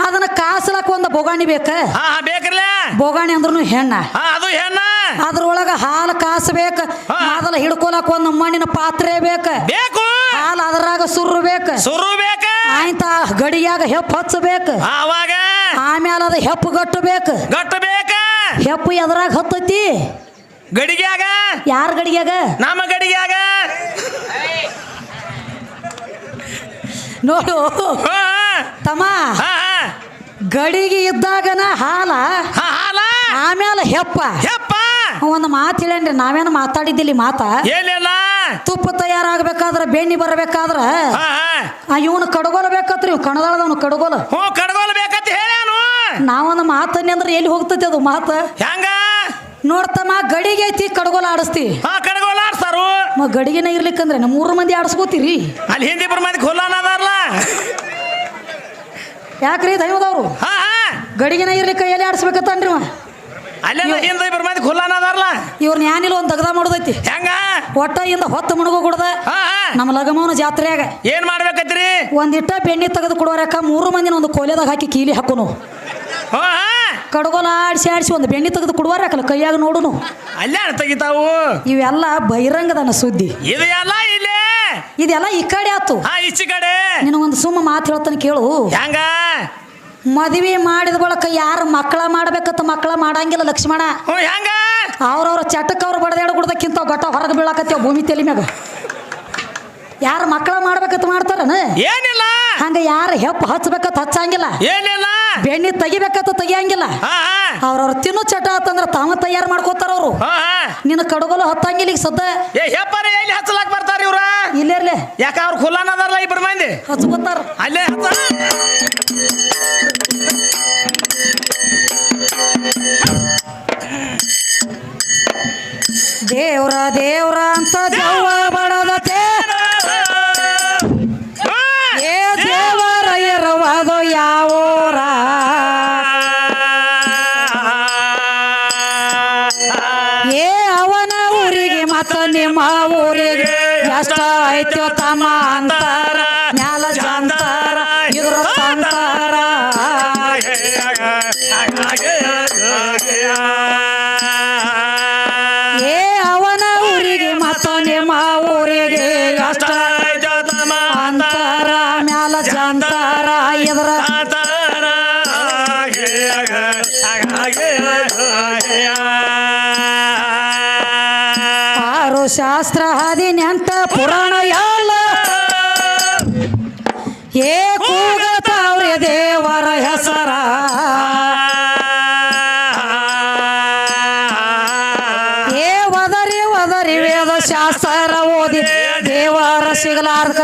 [SPEAKER 1] ಅದನ್ನ ಕಾಸಲಕ್ ಒಂದು ಬೊಗಾಣಿ ಬೇಕ.
[SPEAKER 2] ಹಾ ಹಾ ಬೇಕ್ರಲ್ಲ
[SPEAKER 1] ಬೊಗಾಣಿ ಅಂದ್ರೂ ಹೆಣ್ಣ.
[SPEAKER 2] ಹಾ ಅದು ಹೆಣ್ಣ.
[SPEAKER 1] ಅದ್ರೊಳಗ ಹಾಲು ಕಾಸಬೇಕ.
[SPEAKER 2] ಬೇಕ
[SPEAKER 1] ಮೊದಲ ಹಿಡ್ಕೊಳಕ್ ಒಂದು ಮಣ್ಣಿನ ಪಾತ್ರೆ ಬೇಕ.
[SPEAKER 2] ಬೇಕು.
[SPEAKER 1] ಹಾಲು ಅದ್ರಾಗ ಸುರ್ರು ಬೇಕು.
[SPEAKER 2] ಸುರು ಬೇಕ.
[SPEAKER 1] ಆಯ್ತ ಗಡಿಯಾಗ ಹೆಪ್ಪು ಹಚ್ಚಬೇಕು.
[SPEAKER 2] ಅವಾಗ?
[SPEAKER 1] ಆಮ್ಯಾಲ ಅದು ಹೆಪ್ಪು ಗಟ್ಟಬೇಕು.
[SPEAKER 2] ಗಟ್ಟ ಬೇಕ
[SPEAKER 1] ಹೆಪ್ಪು ಎದ್ರಾಗ ಹತ್ತೈತಿ.
[SPEAKER 2] ಗಡಿಗ್ಯಾಗ?
[SPEAKER 1] ಯಾರ ಗಡಿಯಾಗ
[SPEAKER 2] ನಮ್ಮ ಗಡಿಗ್ಯಾಗ?
[SPEAKER 1] ನೋಡು. ತಮ್ಮ ಗಡಿಗೆ ಇದ್ದಾಗನ ಹಾಲ ಆಮೇಲೆ ಹೆಪ್ಪ.
[SPEAKER 2] ಯಪ್ಪ
[SPEAKER 1] ಒಂದು ಮಾತು ಹೇಳೇನ್ರಿ ನಾವೇನು ಮಾತಾಡಿದ್ದಿಲ್ಲ ಮಾತಾ?
[SPEAKER 2] ಏನಿಲ್ಲ.
[SPEAKER 1] ತುಪ್ಪ ತಯಾರಾಗಬೇಕಾದ್ರ ಬೆಣ್ಣೆ ಬರಬೇಕಾದ್ರ? ಆ ಇವನು ಕಡಗೋಲ ಬೇಕತ್ರಿ ಇವ್ ಕಣದಾಳದವನು ಕಡಗೋಲ.
[SPEAKER 2] ಹ್ಞೂ ಕಡಗೋಲ್ ಬೇಕಂತ ಹೇಳ್ಯಾನು
[SPEAKER 1] ನಾವೊಂದು ಮಾತನ್ನೇ ಅಂದ್ರೆ ಎಲ್ಲಿ ಹೋಗ್ತೈತಿ ಅದು ಮಾತು?
[SPEAKER 2] ಹೆಂಗ?
[SPEAKER 1] ನೋಡ್ತಮ್ಮ ಗಡಿಗೆ ಐತಿ ಕಡಗೋಲ ಆಡಿಸ್ತಿ.
[SPEAKER 2] ಹಾ ಕಡ್ಗೋಲ್ ಆಡ್ಸಾರು.
[SPEAKER 1] ಮ ಗಡಿಗೆನ ಇರ್ಲಿಕ್ಕಂದ್ರೆ ನಮ್ಮ ಮೂರು ಮಂದಿ ಆಡಿಸ್ಕೋತೀರಿ
[SPEAKER 2] ಅಲ್ಲಿ ಹಿಂದಿ ಬರ ಮಂದಿ ಖುಲ್ಲಾನ ಅದಾರಲ್ಲ
[SPEAKER 1] ಯಾಕ್ರಿ ದೈವದವ್ರು?
[SPEAKER 2] ಹಾ ಹಾ.
[SPEAKER 1] ಗಡಿಗೆನ ಇರ್ಲಿಕ್ಕ ಎಲ್ಲಿ ಆಡಿಸ್ಬೇಕತ್ತನ್ರಿ ಇವ?
[SPEAKER 2] ಅಲ್ಲೆಲ್ಲ ಹಿಂದಿ ಬರ ಮಂದಿ ಖುಲ್ಲಾನ ಅದಾರಲ್ಲ
[SPEAKER 1] ಇವ್ರನ್ನ ಯಾನಿಲ್ಲ ಒಂದು ತಗದ ಮಾಡೋದೈತಿ.
[SPEAKER 2] ಹೆಂಗ?
[SPEAKER 1] ಒಟ್ಟ ಇಂದ ಹೊತ್ತು ಮುಣಗು ಕುಡ್ದ. ನಮ್ಮ ಲಗಮವನ ಜಾತ್ರೆಯಾಗ.
[SPEAKER 2] ಏನ್ ಮಾಡ್ಬೇಕತ್ರಿ?
[SPEAKER 1] ಒಂದಿಟ್ಟ ಬೆಣ್ಣೆ ತೆಗೆದು ಕೊಡೋರಕ್ಕ ಮೂರು ಮಂದಿನ ಒಂದು ಕೊಲೆದಾಗ ಹಾಕಿ ಕೀಲಿ ಹಾಕೋನು. ಕಡಗೋಲ ಆಡಿಸಿ ಆಡಿಸಿ ಒಂದು ಬೆಣ್ಣೆ ತೆಗೆದು ಕೊಡುವಾರಕ್ಕಲ್ಲ ಕೈಯಾಗ ನೋಡುನು.
[SPEAKER 2] ಅಲ್ಲ ತೆಗಿತಾವು?
[SPEAKER 1] ಇವೆಲ್ಲ ಬಹಿರಂಗದನ ಸುದ್ದಿ.
[SPEAKER 2] ಇದೆಲ್ಲ ಇಲ್ಲೇ?
[SPEAKER 1] ಇದೆಲ್ಲ ಈ ಕಡೆ ಆತು.
[SPEAKER 2] ಈಚೆ ಕಡೆ.
[SPEAKER 1] ನಿನಗೊಂದು ಸುಮ್ಮ ಮಾತು ಹೇಳ್ತಾನೆ ಕೇಳು.
[SPEAKER 2] ಹೆಂಗ?
[SPEAKER 1] ಮದುವೆ ಮಾಡಿದ ಬಳಕ ಯಾರು ಮಕ್ಕಳ ಮಾಡ್ಬೇಕತ್ತ ಮಕ್ಕಳ ಮಾಡಂಗಿಲ್ಲ ಲಕ್ಷ್ಮಣ.
[SPEAKER 2] ಹೆಂಗ?
[SPEAKER 1] ಅವ್ರವ್ರ ಚಟಕ್ಕೆ ಅವ್ರು ಬಡದಾಡ ಕುಡ್ದಕ್ಕಿಂತ ಗೊಟ್ಟ ಹೊರಗೆ ಬೀಳಾಕತ್ತೀವ ಭೂಮಿ ತಲೆ ಮ್ಯಾಗ. ಯಾರು ಮಕ್ಕಳ ಮಾಡ್ಬೇಕಂತ ಮಾಡ್ತಾರನ?
[SPEAKER 2] ಏನಿಲ್ಲ.
[SPEAKER 1] ಹಂಗ ಯಾರು ಹೆಪ್ಪು ಹಚ್ಬೇಕಂತ ಹಚ್ಚಂಗಿಲ್ಲ.
[SPEAKER 2] ಏನಿಲ್ಲ.
[SPEAKER 1] ಬೆಣ್ಣೆ ತೆಗಿಬೇಕಂತ ತೆಗಿಯಂಗಿಲ್ಲ. ಅವ್ರವ್ರ ತಿನ್ನು ಚಟ ಆತಂದ್ರ ತಾವ ತಯಾರು ಮಾಡ್ಕೋತಾರ ಅವರು. ನಿನ್ನ ಕಡಗೋಲು ಹತ್ತಂಗಿಲ್ಲ ಈಗ ಸದ್ದ.
[SPEAKER 2] ಎಲ್ಲಿ ಹಚ್ಚಲಾಕ್ ಬರ್ತಾರ ಇವ್ರ?
[SPEAKER 1] ಇಲ್ಲೇರ್ಲೆ
[SPEAKER 2] ಯಾಕ ಅವ್ರು ಖುಲ್ಲಾನ ಅದಾರಲ್ಲ ಇಬ್ರು ಮಂದಿ?
[SPEAKER 1] ಹಚ್ಕೋತಾರ
[SPEAKER 2] ಅಲ್ಲೇ
[SPEAKER 1] ದೇವ್ರ ದೇವ್ರ ಅಂತ ಯಾವ ಬಡದತೆ ಏ ದೇವರ ಇರುವುದು ಯಾವೂರ ಐತ್ಯೋ ತಮ್ಮ ಅಂತಾರ.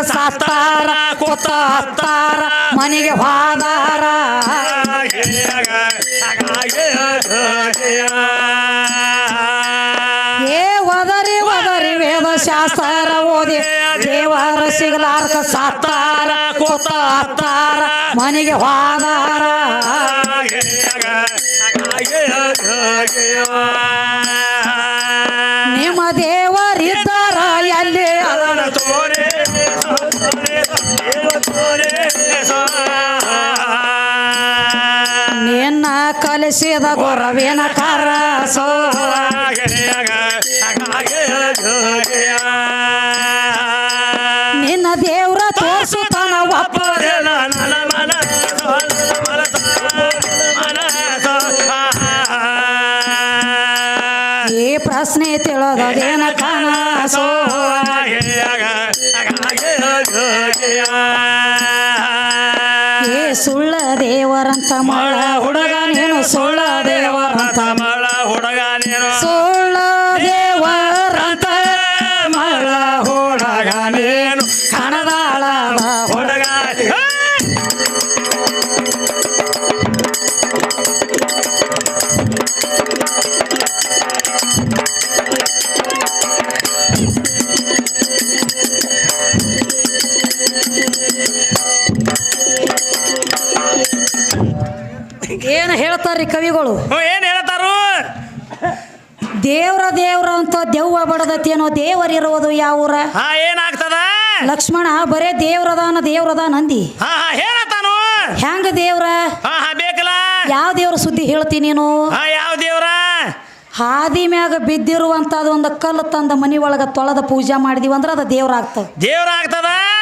[SPEAKER 1] ಸಾಸ್ತಾರ ಕೊತ್ತ ಹತ್ತಾರ ಮನೆಗೆ ಹಾದಾರ ಏ ಒದರಿ ಒದರಿ ವೇದ ಶಾಸ್ತ್ರ ಓದಿ ದೇವರ ಸಿಗಲಾರ್ಕ ಸಾತ್ತಾರ ಕೊತ್ತ ಹತ್ತಾರ ಮನೆಗೆ ಹೋದಾರ ಕಲಿಸಿದ ಗೊರವಿನ ಕಾರ ನಿನ್ನ ದೇವ್ರ ಈ ಪ್ರಶ್ನೆ ತಿಳಿದದೇನ ಕನಸೋ ಏ ಸುಳ್ಳ ದೇವರಂತ ಮಾಡ ಹುಡುಗ ಕವಿಗಳು
[SPEAKER 2] ಏನ್ ಹೇಳ್ತಾರು?
[SPEAKER 1] ದೇವ್ರ ದೇವ್ರ ಅಂತ ದೆವ್ವ ಬಡದತ್ತೇನೋ ದೇವರಿರುವುದು ಯಾವೂರ?
[SPEAKER 2] ಹಾ ಏನಾಗ್ತದ?
[SPEAKER 1] ಲಕ್ಷ್ಮಣ ಬರೇ ದೇವ್ರದಾನ ದೇವ್ರದ ನಂದಿ
[SPEAKER 2] ಹಾ ಹಾ ಹೇಳತಾನು
[SPEAKER 1] ಹೆಂಗ ದೇವ್ರ?
[SPEAKER 2] ಬೇಕಲ್ಲ?
[SPEAKER 1] ಯಾವ ದೇವ್ರ ಸುದ್ದಿ ಹೇಳ್ತಿ ನೀನು?
[SPEAKER 2] ಯಾವ ದೇವ್ರ?
[SPEAKER 1] ಹಾದಿ ಮ್ಯಾಗ ಬಿದ್ದಿರುವಂತದ ಒಂದು ಕಲ್ಲು ತಂದ ಮನಿ ಒಳಗ ತೊಳೆದ ಪೂಜೆ ಮಾಡಿದೀವಿ ಅಂದ್ರೆ ಅದು ದೇವ್ರ ಆಗ್ತದ.
[SPEAKER 2] ದೇವ್ರ ಆಗ್ತದ?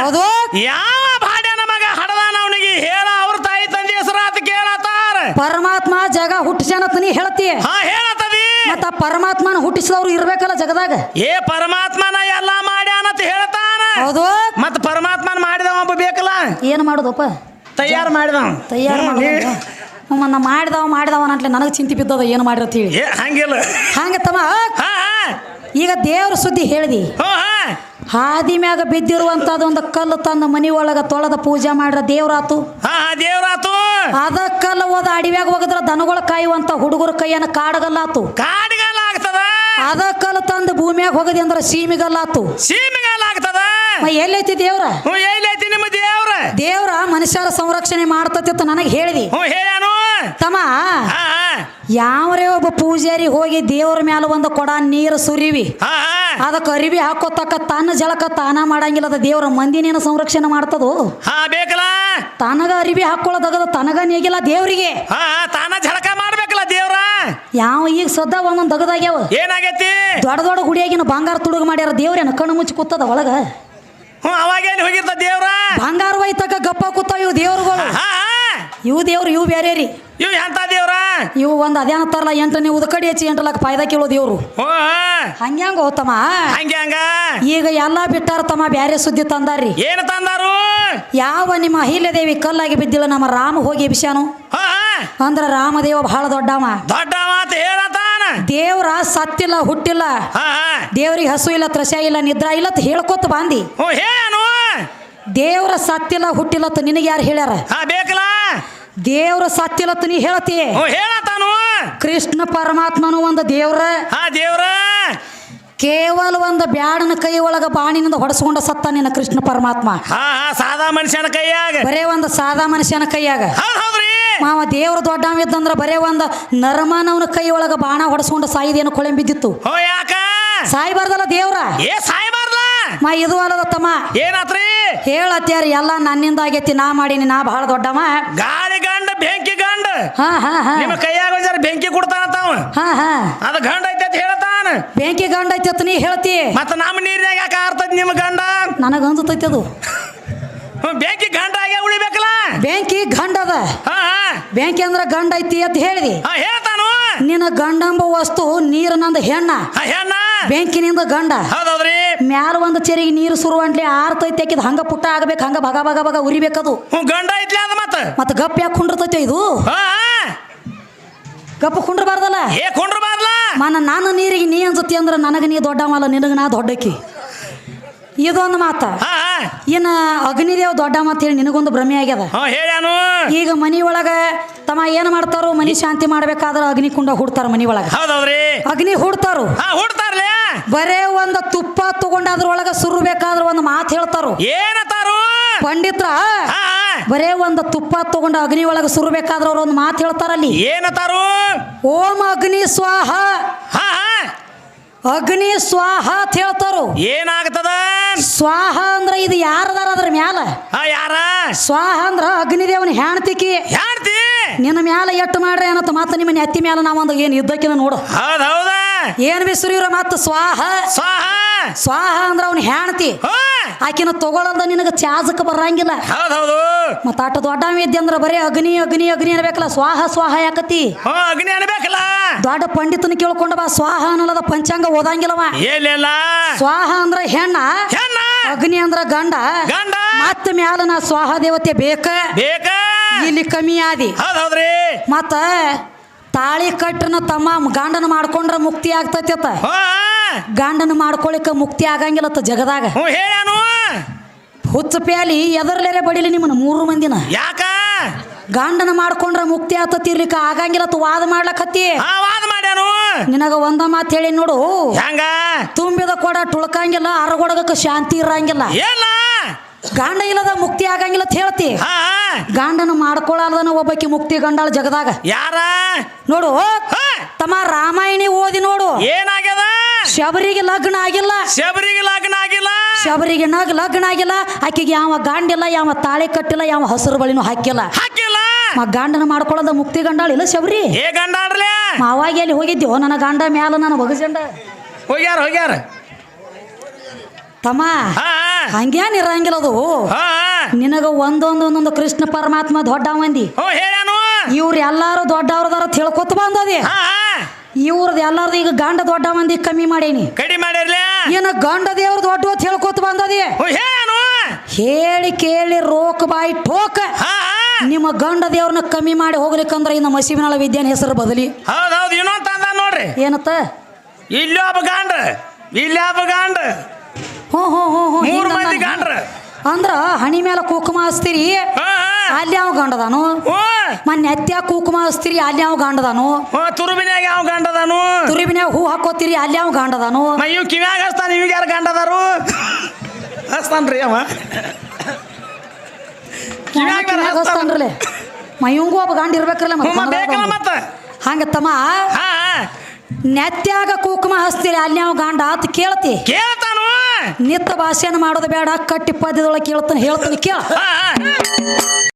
[SPEAKER 1] ಹೌದು?
[SPEAKER 2] ಯಾವ ಭಾಡ ಮಗ ಹಡದಾನ ಅವನಿಗೆ? ಹೇಳ ಅವ್ರ ತಾಯಿ ತಂದೆ ಹೆಸರಾತ ಕೇಳತ್ತಾರ.
[SPEAKER 1] ಪರಮಾತ್ಮ ಜಗ ಹುಟ್ಟಿಸ್ಯಾನತ್ ನೀ ಹೇಳ್ತಿ.
[SPEAKER 2] ಹಾ
[SPEAKER 1] ಮತ್ತ ಪರಮಾತ್ಮನ ಹುಟ್ಟಿಸಿದವ್ರು ಇರ್ಬೇಕಲ್ಲ ಜಗದಾಗ?
[SPEAKER 2] ಏ ಪರಮಾತ್ಮನ ಎಲ್ಲಾ ಮಾಡ್ಯಾನಂತ ಹೇಳ್ತಾನ.
[SPEAKER 1] ಹೌದು?
[SPEAKER 2] ಮತ್ ಪರಮಾತ್ಮನ ಮಾಡಿದವ ಒಬ್ಬ ಬೇಕಲ್ಲ?
[SPEAKER 1] ಏನು ಮಾಡೋದಪ್ಪ?
[SPEAKER 2] ತಯಾರು ಮಾಡಿದವ.
[SPEAKER 1] ತಯಾರು ಮಾಡೋದು ನಾ ಮಾಡಿದವ ಮಾಡಿದವ ಅಂತ ನನಗೆ ಚಿಂತೆ ಬಿದ್ದದ ಏನು ಮಾಡಿರತ್ ಹೇಳಿ.
[SPEAKER 2] ಏ ಹಂಗಿಲ್ಲ.
[SPEAKER 1] ಹಂಗ ತಮ್ಮ. ಈಗ ದೇವ್ರ ಸುದ್ದಿ ಹೇಳಿದಿ.
[SPEAKER 2] ಹೋ ಹಾ.
[SPEAKER 1] ಹಾದಿ ಮ್ಯಾಗ ಬಿದ್ದಿರುವಂತದ ಒಂದು ಕಲ್ಲು ತಂದ ಮನಿ ಒಳಗ ತೊಳೆದ ಪೂಜೆ ಮಾಡ್ರ ದೇವ್ರಾತು.
[SPEAKER 2] ಹಾ ದೇವ್ರಾತು.
[SPEAKER 1] ಅದ ಕಲ್ಲು ಹೋದ ಅಡಿವ್ಯಾಗ ಹೋಗದ್ರ ದನಗಳ ಕಾಯುವಂತ ಹುಡುಗರ ಕೈಯನ್ನ ಕಾಡಗಲ್ಲಾತು.
[SPEAKER 2] ಕಾಡಿಗಾಲ ಆಗ್ತದ
[SPEAKER 1] ಅದ ಕಲ್ಲು ತಂದು ಭೂಮಿಯಾಗ ಹೋಗದಿ ಅಂದ್ರ ಸೀಮಿಗಲ್ಲಾತು.
[SPEAKER 2] ಸೀಮಿಗಲ್ಲಾಗ್ತದ. ಆಗ್ತದ
[SPEAKER 1] ಎಲ್ಲೈತಿ ದೇವ್ರ?
[SPEAKER 2] ಎಲ್ಲೈತಿ ನಿಮ್ಮ ದೇವ್ರ?
[SPEAKER 1] ದೇವ್ರ ಮನುಷ್ಯರ ಸಂರಕ್ಷಣೆ ಮಾಡ್ತತಿತ್ತು ನನಗೆ ಹೇಳಿದಿ. ತಮ್ಮ ಯಾವರೇ ಒಬ್ಬ ಪೂಜಾರಿ ಹೋಗಿ ದೇವ್ರ ಮ್ಯಾಲ ಒಂದು ಕೊಡ ನೀರು ಸುರಿವಿ ಅದಕ್ಕೆ ಅರಿವಿ ಹಾಕೋತಕ್ಕ ತನ್ನ ಜಳಕ ತಾನ ಮಾಡಂಗಿಲ್ಲ ಅದ ದೇವ್ರ ಮಂದಿನೇನು ಸಂರಕ್ಷಣೆ ಮಾಡ್ತದೋ?
[SPEAKER 2] ಬೇಕಲ್ಲ.
[SPEAKER 1] ತನಗ ಅರಿವಿ ಹಾಕೊಳ್ಳೋದಾಗದ ತನಗ ನೀಗಿಲ್ಲ ದೇವ್ರಿಗೆ.
[SPEAKER 2] ತಾನ ಝಳಕ ಮಾಡ್ಬೇಕಲ್ಲ ದೇವ್ರ.
[SPEAKER 1] ಯಾವ ಈಗ ಸದ್ದ ಒಂದೊಂದು ದಗದಾಗ್ಯಾವ.
[SPEAKER 2] ಏನಾಗೈತಿ?
[SPEAKER 1] ದೊಡ್ಡ ದೊಡ್ಡ ಗುಡಿಯಾಗಿನ ಬಂಗಾರ ತುಡುಗ ಮಾಡ್ಯಾರ ದೇವ್ರೇನ ಕಣ್ಣು ಮುಚ್ಚಿ ಕೂತದ ಒಳಗ?
[SPEAKER 2] ಹ್ಞೂ ಅವಾಗ ಎಲ್ಲಿ ಹೋಗಿರ್ತ ದೇವ್ರ?
[SPEAKER 1] ಬಂಗಾರ ಒಯ್ತಕ್ಕ ಗಪ್ಪ ಕೂತಾವ ಇವು ದೇವ್ರುಗಳು. ಇವು ದೇವ್ರು ಇವು ಬೇರೆ ರೀ
[SPEAKER 2] ಇವ್ ಎಂತ ದೇವ್ರ?
[SPEAKER 1] ಇವು ಒಂದು ಅದೇನತ್ತಾರಲ್ಲ ಎಂಟನೇ ಉದಕಡಿ ಹಚ್ಚಿ ಎಂಟು ಲಕ್ಕ ಫಾಯ್ದಾ ಕೇಳೋ ದೇವ್ರು.
[SPEAKER 2] ಹಾ
[SPEAKER 1] ಹಂಗ್ಯಾಂಗ ಹೋತಮ್ಮ?
[SPEAKER 2] ಹಂಗೆ ಹಂಗ?
[SPEAKER 1] ಈಗ ಎಲ್ಲಾ ಬಿಟ್ಟಾರ ತಮ್ಮ ಬ್ಯಾರೆ ಸುದ್ದಿ ತಂದಾರ್ರಿ.
[SPEAKER 2] ಏನು ತಂದಾರು?
[SPEAKER 1] ಯಾವ ನಿಮ್ಮ ಅಹಿಲ್ಯದೇವಿ ಕಲ್ಲಾಗಿ ಬಿದ್ದಿಲ್ಲ ನಮ್ಮ ರಾಮ ಹೋಗಿ ಬಿಷಾನು
[SPEAKER 2] ಹಾ
[SPEAKER 1] ಅಂದ್ರ ರಾಮದೇವ ಬಹಳ ದೊಡ್ಡವ.
[SPEAKER 2] ದೊಡ್ಡ ಮಾತು ಹೇಳತಾನ.
[SPEAKER 1] ದೇವ್ರ ಸತ್ತಿಲ್ಲ ಹುಟ್ಟಿಲ್ಲ.
[SPEAKER 2] ಹಾ
[SPEAKER 1] ದೇವ್ರಿಗೆ ಹಸು ಇಲ್ಲ ತ್ರಶ ಇಲ್ಲ ನಿದ್ರಾ ಇಲ್ಲ ಅಂತ ಹೇಳ್ಕೊತ ಬಾಂದಿ. ದೇವ್ರ ಸತ್ತಿಲ್ಲ ಹುಟ್ಟಿಲ್ಲ ನಿನಗೆ ಯಾರು ಹೇಳ್ಯಾರ?
[SPEAKER 2] ಹಾ ಬೇಕಲ್ಲ.
[SPEAKER 1] ದೇವ್ರ ಸತ್ತಿಲ್ಲತ್ತ ನೀ ಹೇಳತಿ.
[SPEAKER 2] ಹೇಳತಾನು
[SPEAKER 1] ಕೃಷ್ಣ ಪರಮಾತ್ಮನು ಒಂದು ದೇವ್ರ.
[SPEAKER 2] ಹಾ ದೇವ್ರ.
[SPEAKER 1] ಕೇವಲ ಒಂದು ಬ್ಯಾಡನ ಕೈ ಒಳಗ ಬಾಣಿನಿಂದ ಹೊಡೆಸ್ಕೊಂಡ ಸತ್ತ ನಿನ್ನ ಕೃಷ್ಣ ಪರಮಾತ್ಮ.
[SPEAKER 2] ಹಾ ಹಾ ಸಾದಾ ಮನುಷ್ಯನ ಕೈಯಾಗ.
[SPEAKER 1] ಬರೇ ಒಂದು ಸಾದಾ ಮನುಷ್ಯನ ಕೈಯಾಗ.
[SPEAKER 2] ಹೌದ್ ಹೌದ್ರಿ.
[SPEAKER 1] ಮಾವ ದೇವ್ರ ದೊಡ್ಡವ ಇದ್ದಂದ್ರ ಬರೇ ಒಂದು ನರಮಾನವನ ಕೈ ಒಳಗ ಬಾಣ ಹೊಡೆಸ್ಕೊಂಡು ಸಾಯಿದೇನು ಕೊಳೆ ಬಿದ್ದಿತ್ತು
[SPEAKER 2] ಹೋ ಯಾಕ?
[SPEAKER 1] ಸಾಯ್ಬಾರ್ದಲ್ಲ ದೇವ್ರ.
[SPEAKER 2] ಏ ಸಾಯ್ಬಾರ್ಲ
[SPEAKER 1] ಮಾ ಇದು ಅಲ್ಲದ ತಮ್ಮ.
[SPEAKER 2] ಏನಾತ್ರಿ?
[SPEAKER 1] ಹೇಳತ್ಯಾರ ಎಲ್ಲ ನನ್ನಿಂದ ಆಗೈತಿ ನಾ ಮಾಡೀನಿ ನಾ ಬಹಳ ದೊಡ್ಡಮ್ಮ
[SPEAKER 2] ಗಾಳಿ ಗಂಡ ಬೆಂಕಿ ಗಂಡ.
[SPEAKER 1] ಹಾ ಹಾ ಹಾ.
[SPEAKER 2] ನಿಮ್ಮ ಕೈಯಾಗ ಜರ ಬೆಂಕಿ ಕೊಡ್ತಾನಂತಾವ
[SPEAKER 1] ಹಾ ಹಾ.
[SPEAKER 2] ಅದು ಗಂಡ ಐತೆ ಅಂತ ಹೇಳ್ತಾನ.
[SPEAKER 1] ಬೆಂಕಿ ಗಂಡ ಐತೆ ಅಂತ ನೀ ಹೇಳ್ತಿ.
[SPEAKER 2] ಮತ್ತ ನಮ್ಮ ನೀರ್ನಾಗ ಯಾಕೆ ಆರ್ತದ ನಿಮ್ಮ ಗಂಡ?
[SPEAKER 1] ನನಗ ಅನ್ಸತೈತಿ ಅದು.
[SPEAKER 2] ಬೆಂಕಿ ಗಂಡ ಆಗಿ ಉಳಿಬೇಕಲ್ಲ?
[SPEAKER 1] ಬೆಂಕಿ ಗಂಡ ಅದ. ಬೆಂಕಿ ಅಂದ್ರ ಗಂಡ ಐತಿ ಅಂತ ಹೇಳಿದಿ.
[SPEAKER 2] ಹೇಳ್ತಾನು.
[SPEAKER 1] ನಿನ್ನ ಗಂಡಂಬ ವಸ್ತು ನೀರಿನಂದ ಹೆಣ್ಣ.
[SPEAKER 2] ಹೆಣ್ಣ?
[SPEAKER 1] ಬೆಂಕಿನಿಂದ ಗಂಡ.
[SPEAKER 2] ಹೌದೌದ್ರಿ.
[SPEAKER 1] ಮ್ಯಾಲ ಒಂದು ಚೆರಿಗೆ ನೀರು ಸುರುವಂಟ್ಲಿ ಆರ್ತೈತಿ ಆಕಿದ್ ಹಂಗ ಪುಟ್ಟ ಆಗ್ಬೇಕು ಹಂಗ ಭಗ ಭಗ ಭಗ ಉರಿಬೇಕದು.
[SPEAKER 2] ಹ್ಞೂ ಗಂಡ ಐತ್ಲಿ ಅದ ಮತ್ತೆ?
[SPEAKER 1] ಮತ್ತ ಗಪ್ ಯಾಕೆ ಕುಂಡಿರ್ತೈತೆ ಇದು?
[SPEAKER 2] ಹಾ
[SPEAKER 1] ಗಪ್ ಕುಂಡ್ರಬಾರ್ದಲ್ಲ?
[SPEAKER 2] ಏ
[SPEAKER 1] ಮನ ನಾನು ನೀರಿಗೆ ನೀ ಅನ್ಸುತ್ತೆ ಅಂದ್ರೆ ನನಗೆ ನೀ ದೊಡ್ಡವಲ್ಲ ನಿನಗೆ ನಾ ದೊಡ್ಡಕಿ ಇದೊಂದು ಮಾತ. ಏನ ಅಗ್ನಿದೇವ್ ದೊಡ್ಡ ಮಾತು ಹೇಳಿ ನಿನಗೊಂದು ಭ್ರಮೆ ಆಗ್ಯದ?
[SPEAKER 2] ಹೇಳ್ಯಾನು
[SPEAKER 1] ಈಗ ಮನಿ ಒಳಗ ತಮ್ಮ ಏನ್ ಮಾಡ್ತಾರೋ ಮನಿ ಶಾಂತಿ ಮಾಡ್ಬೇಕಾದ್ರ ಅಗ್ನಿ ಕುಂಡ ಹುಡ್ತಾರ ಮನಿ ಒಳಗ. ಅಗ್ನಿ ಹುಡ್ತಾರು. ಬರೇ ಒಂದು ತುಪ್ಪ ತಗೊಂಡ ಅದ್ರೊಳಗ ಸುರ್ಬೇಕಾದ್ರ ಒಂದು ಮಾತು ಹೇಳ್ತಾರು.
[SPEAKER 2] ಏನತಾರು?
[SPEAKER 1] ಪಂಡಿತ್ರ ಬರೇ ಒಂದು ತುಪ್ಪ ತಗೊಂಡ ಅಗ್ನಿ ಒಳಗ ಸುರ್ಬೇಕಾದ್ರ ಅವ್ರ ಒಂದು ಮಾತು ಹೇಳ್ತಾರಲ್ಲಿ.
[SPEAKER 2] ಏನತಾರು?
[SPEAKER 1] ಓಂ ಅಗ್ನಿ ಸ್ವಾಹ. ಅಗ್ನಿ ಸ್ವಾಹ ಅಂತ ಹೇಳ್ತಾರು.
[SPEAKER 2] ಏನಾಗ್ತದ?
[SPEAKER 1] ಸ್ವಾಹ ಅಂದ್ರ ಇದು ಯಾರದಾರ ಅದ್ರ ಮ್ಯಾಲ?
[SPEAKER 2] ಹಾ ಯಾರ?
[SPEAKER 1] ಸ್ವಾಹ ಅಂದ್ರ ಅಗ್ನಿದೇವನ ಹೆಣ್ತಿಕಿ
[SPEAKER 2] ಹೇಳ್ತಿ
[SPEAKER 1] ನಿನ್ನ ಮ್ಯಾಲ ಎಟ್ಟು ಮಾಡ್ರಿ ಅನ್ನತ್ತ ಮಾತ ನಿಮ್ಮ ನೆತ್ತಿ ಮ್ಯಾಲ ನಾವೊಂದು ಏನು ಇದ್ದಕ್ಕಿನ ನೋಡು.
[SPEAKER 2] ಹೌದ್ ಏನ್
[SPEAKER 1] ಏನ್ ಬಿಸಿರಿವ್ರ ಮತ್ತ ಸ್ವಾಹ?
[SPEAKER 2] ಸ್ವಾಹ?
[SPEAKER 1] ಸ್ವಾಹ ಅಂದ್ರ ಅವನ ಹೆಣ್ತಿ
[SPEAKER 2] ಹಾ
[SPEAKER 1] ಆಕಿನ ತಗೊಳ್ಳದ ನಿನಗೆ ತ್ಯಾಜಕ್ಕೆ ಬರಂಗಿಲ್ಲ.
[SPEAKER 2] ಹೌದ್
[SPEAKER 1] ಮತ್ತ ಆಟ ದೊಡ್ಡ ಇದ್ದೆ ಅಂದ್ರ ಬರೀ ಅಗ್ನಿ ಅಗ್ನಿ ಅಗ್ನಿ ಅನ್ಬೇಕಲ್ಲ ಸ್ವಾಹ ಸ್ವಾಹ ಯಾಕತಿ?
[SPEAKER 2] ಅಗ್ನಿ ಅನ್ಬೇಕಲ್ಲ.
[SPEAKER 1] ದೊಡ್ಡ ಪಂಡಿತನ ಕೇಳ್ಕೊಂಡ ಬಾ ಸ್ವಾಹ ಅನ್ನೋದ ಪಂಚಾಂಗ ಓದಂಗಿಲ್ಲವ. ಸ್ವಾಹ ಅಂದ್ರ ಹೆಣ್ಣ ಅಗ್ನಿ ಅಂದ್ರ ಗಂಡ.
[SPEAKER 2] ಗಂಡ.
[SPEAKER 1] ಮತ್ತ ಮ್ಯಾಲ ನಾ ಸ್ವಾಹ ದೇವತೆ ಬೇಕ.
[SPEAKER 2] ಬೇಕ.
[SPEAKER 1] ಇಲ್ಲಿ ಕಮ್ಮಿ ಆದಿ. ಮತ್ತ ತಾಳಿ ಕಟ್ಟನ ತಮ್ಮ ಗಂಡನ ಮಾಡ್ಕೊಂಡ್ರ ಮುಕ್ತಿ ಆಗ್ತೈತಿ ಗಂಡನ ಮಾಡ್ಕೊಳಿಕ ಮುಕ್ತಿ ಆಗಂಗಿಲ್ಲ ಜಗದಾಗ. ಹುಚ್ಚ ಪ್ಯಾಲಿ ಎದರ್ಲೇರೆ ಬಡಿಲಿ ನಿಮ್ಮನ್ನ ಮೂರು ಮಂದಿನ.
[SPEAKER 2] ಯಾಕ?
[SPEAKER 1] ಗಂಡನ ಮಾಡ್ಕೊಂಡ್ರ ಮುಕ್ತಿ ಆತತಿರ್ಲಿಕ್ಕೆ ಆಗಂಗಿಲ್ಲ ತು ವಾದ ಮಾಡ್ಲಕತ್ತಿ.
[SPEAKER 2] ವಾದ ಮಾಡ್ಯಾನು.
[SPEAKER 1] ನಿನಗ ಒಂದ ಮಾತು ಹೇಳಿ ನೋಡು.
[SPEAKER 2] ಹೆಂಗ?
[SPEAKER 1] ತುಂಬಿದ ಕೊಡ ತುಳ್ಕಂಗಿಲ್ಲ ಅರಗೊಡಗಕ್ಕ ಶಾಂತಿ ಇರಂಗಿಲ್ಲ.
[SPEAKER 2] ಏನ
[SPEAKER 1] ಗಂಡ ಇಲ್ಲದ ಮುಕ್ತಿ ಆಗಂಗಿಲ್ಲ ಅಂತ ಹೇಳ್ತಿ. ಗಂಡನ ಒಬ್ಬಕಿ ಒಬ್ಬಾಕಿ ಮುಕ್ತಿ ಗಂಡಾಳ ಜಗದಾಗ.
[SPEAKER 2] ಯಾರ?
[SPEAKER 1] ನೋಡು ತಮ್ಮ ರಾಮಾಯಣಿ ಓದಿ ನೋಡು.
[SPEAKER 2] ಏನಾಗ್ಯದ?
[SPEAKER 1] ಶಬರಿಗೆ ಲಗ್ನ ಆಗಿಲ್ಲ.
[SPEAKER 2] ಶಬರಿಗೆ ಲಗ್ನ ಆಗಿಲ್ಲ?
[SPEAKER 1] ಶಬರಿಗೆ ನಾಗ ಲಗ್ನ ಆಗಿಲ್ಲ ಆಕೆಗೆ ಯಾವ ಗಾಂಡಿಲ್ಲ ಯಾವ ತಾಳೆ ಕಟ್ಟಿಲ್ಲ ಯಾವ ಹಸಿರು ಬಳಿನೂ ಹಾಕಿಲ್ಲ.
[SPEAKER 2] ಹಾಕಿಲ್ಲ.
[SPEAKER 1] ಮ ಗಂಡನ ಮಾಡ್ಕೊಳ್ಳೋದ ಮುಕ್ತಿ ಗಂಡಾಳ ಇಲ್ಲ ಶಬರಿ
[SPEAKER 2] ಏ ಗಂಡಾಡ್ಲೆ
[SPEAKER 1] ಮಾವಾಗಿ ಅಲ್ಲಿ ಹೋಗಿದ್ದೀವೋ ನನ್ನ ಗಂಡ ಮ್ಯಾಲ ನನ್ನ ಬಗಜಂಡ
[SPEAKER 2] ಹೋಗ್ಯಾರ ಹೋಗ್ಯಾರ.
[SPEAKER 1] ತಮ್ಮ
[SPEAKER 2] ಹಾ
[SPEAKER 1] ಹಂಗ್ಯಾನ್ ಇರಂಗಿಲ್ಲ ಅದು? ನಿನಗ ಒಂದೊಂದು ಒಂದೊಂದು ಕೃಷ್ಣ ಪರಮಾತ್ಮ ದೊಡ್ಡ ಮಂದಿ ಇವ್ರು ಎಲ್ಲಾರು ದೊಡ್ಡವ್ರದಾರ ತಿಳ್ಕೊತ ಬಂದದೆ. ಇವ್ರದ್ದು ಎಲ್ಲಾರ್ದು ಈಗ ಗಂಡ ದೊಡ್ಡ ಮಂದಿ ಕಮ್ಮಿ ಮಾಡೇನಿ.
[SPEAKER 2] ಕಡಿ ಮಾಡಿರ್ಲಿ?
[SPEAKER 1] ಏನ ಗಂಡ ದೇವ್ರ ದೊಡ್ಡ ಅಂತ ಹೇಳ್ಕೊತ ಬಂದದಿ?
[SPEAKER 2] ಹ್ಞೂ
[SPEAKER 1] ಹೇಳಿ ಕೇಳಿ ರೋಕ್ ಬಾಯಿ ಟೋಕ ನಿಮ್ಮ ಗಂಡ ದೇವ್ರನ್ನ ಕಮ್ಮಿ ಮಾಡಿ ಹೋಗ್ಲಿಕ್ಕಂದ್ರ ಇನ್ನು ಮಸೀಬಿನಾಳ ವಿದ್ಯಾನ ಹೆಸರು ಬದಲಿ.
[SPEAKER 2] ಹೌದೌದು ಹೌದು ಇನ್ನೊಂದು ತಂದ ನೋಡ್ರಿ.
[SPEAKER 1] ಏನತ್ತ?
[SPEAKER 2] ಇಲ್ಲಿ ಒಬ್ಬ ಗಾಂಡ್ರ ಇಲ್ಲಿ ಒಬ್ಬ ಗಾಂಡ್ರ.
[SPEAKER 1] ಹ್ಞೂ ಹ್ಞೂ ಹ್ಞೂ ಹ್ಞೂ
[SPEAKER 2] ಮೂರು ಮಂದಿ ಗಾಂಡ್ರ.
[SPEAKER 1] ಅಂದ್ರ ಹಣಿ ಮೇಲೆ ಕುಂಕುಮ ಹಚ್ತೀರಿ. ಅಲ್ಲಿ ಯಾವ ಗಂಡದಾನು?
[SPEAKER 2] ಹ್ಞೂ.
[SPEAKER 1] ಮೊನ್ನೆ ನೆತ್ಯಾಗ ಕುಂಕುಮ ಹಚ್ತೀರಿ ಅಲ್ಲಿ ಯಾವ ಗಂಡದಾನು?
[SPEAKER 2] ಹ್ಞೂ ತುರುಬಿನ್ಯಾಗ ಯಾವ ಗಂಡದಾನು?
[SPEAKER 1] ತುರುಬಿನ್ಯಾಗ ಹೂ ಹಾಕೋತೀರಿ ಅಲ್ಲಿ ಯಾವ ಗಂಡದಾನು?
[SPEAKER 2] ಇವ್ ಕಿವ್ಯಾಗ ಹಚ್ತಾನ ಇವಾಗ ಯಾರು ಗಂಡದಾರು? ಹಚ್ತಾನ್ರಿ ಅವ. ಕಿವ್ಯಾಗ ಬೇರೆ ಹಚ್ತಾನ.
[SPEAKER 1] ಹಚ್ತಾನ್ರಲೆ? ಮೈಯಂಗೂ ಒಬ್ಬ ಗಂಡ ಇರ್ಬೇಕ್ರಲ್ಲ
[SPEAKER 2] ಹ್ಞೂ ಬೇಕಲ್ಲ
[SPEAKER 1] ಮತ್ತೆ. ಹಂಗ ತಮ್ಮ
[SPEAKER 2] ಹಾ.
[SPEAKER 1] ನೆತ್ಯಾಗ ಕುಂಕುಮ ಹಚ್ತೀರಿ ಅಲ್ಲಿ ಯಾವ ಗಂಡ ಅಂತ ಕೇಳ್ತಿ.
[SPEAKER 2] ಕೇಳ್ತಾನು.
[SPEAKER 1] ನಿತ್ತ ಭಾಷೆನ ಮಾಡೋದು ಬೇಡ ಕಟ್ಟಿ ಪದ್ಯದೊಳಗೆ ಕೇಳ್ತಾನೆ ಹೇಳ್ತಾನೆ ಕೇಳ.
[SPEAKER 2] ಹಾ.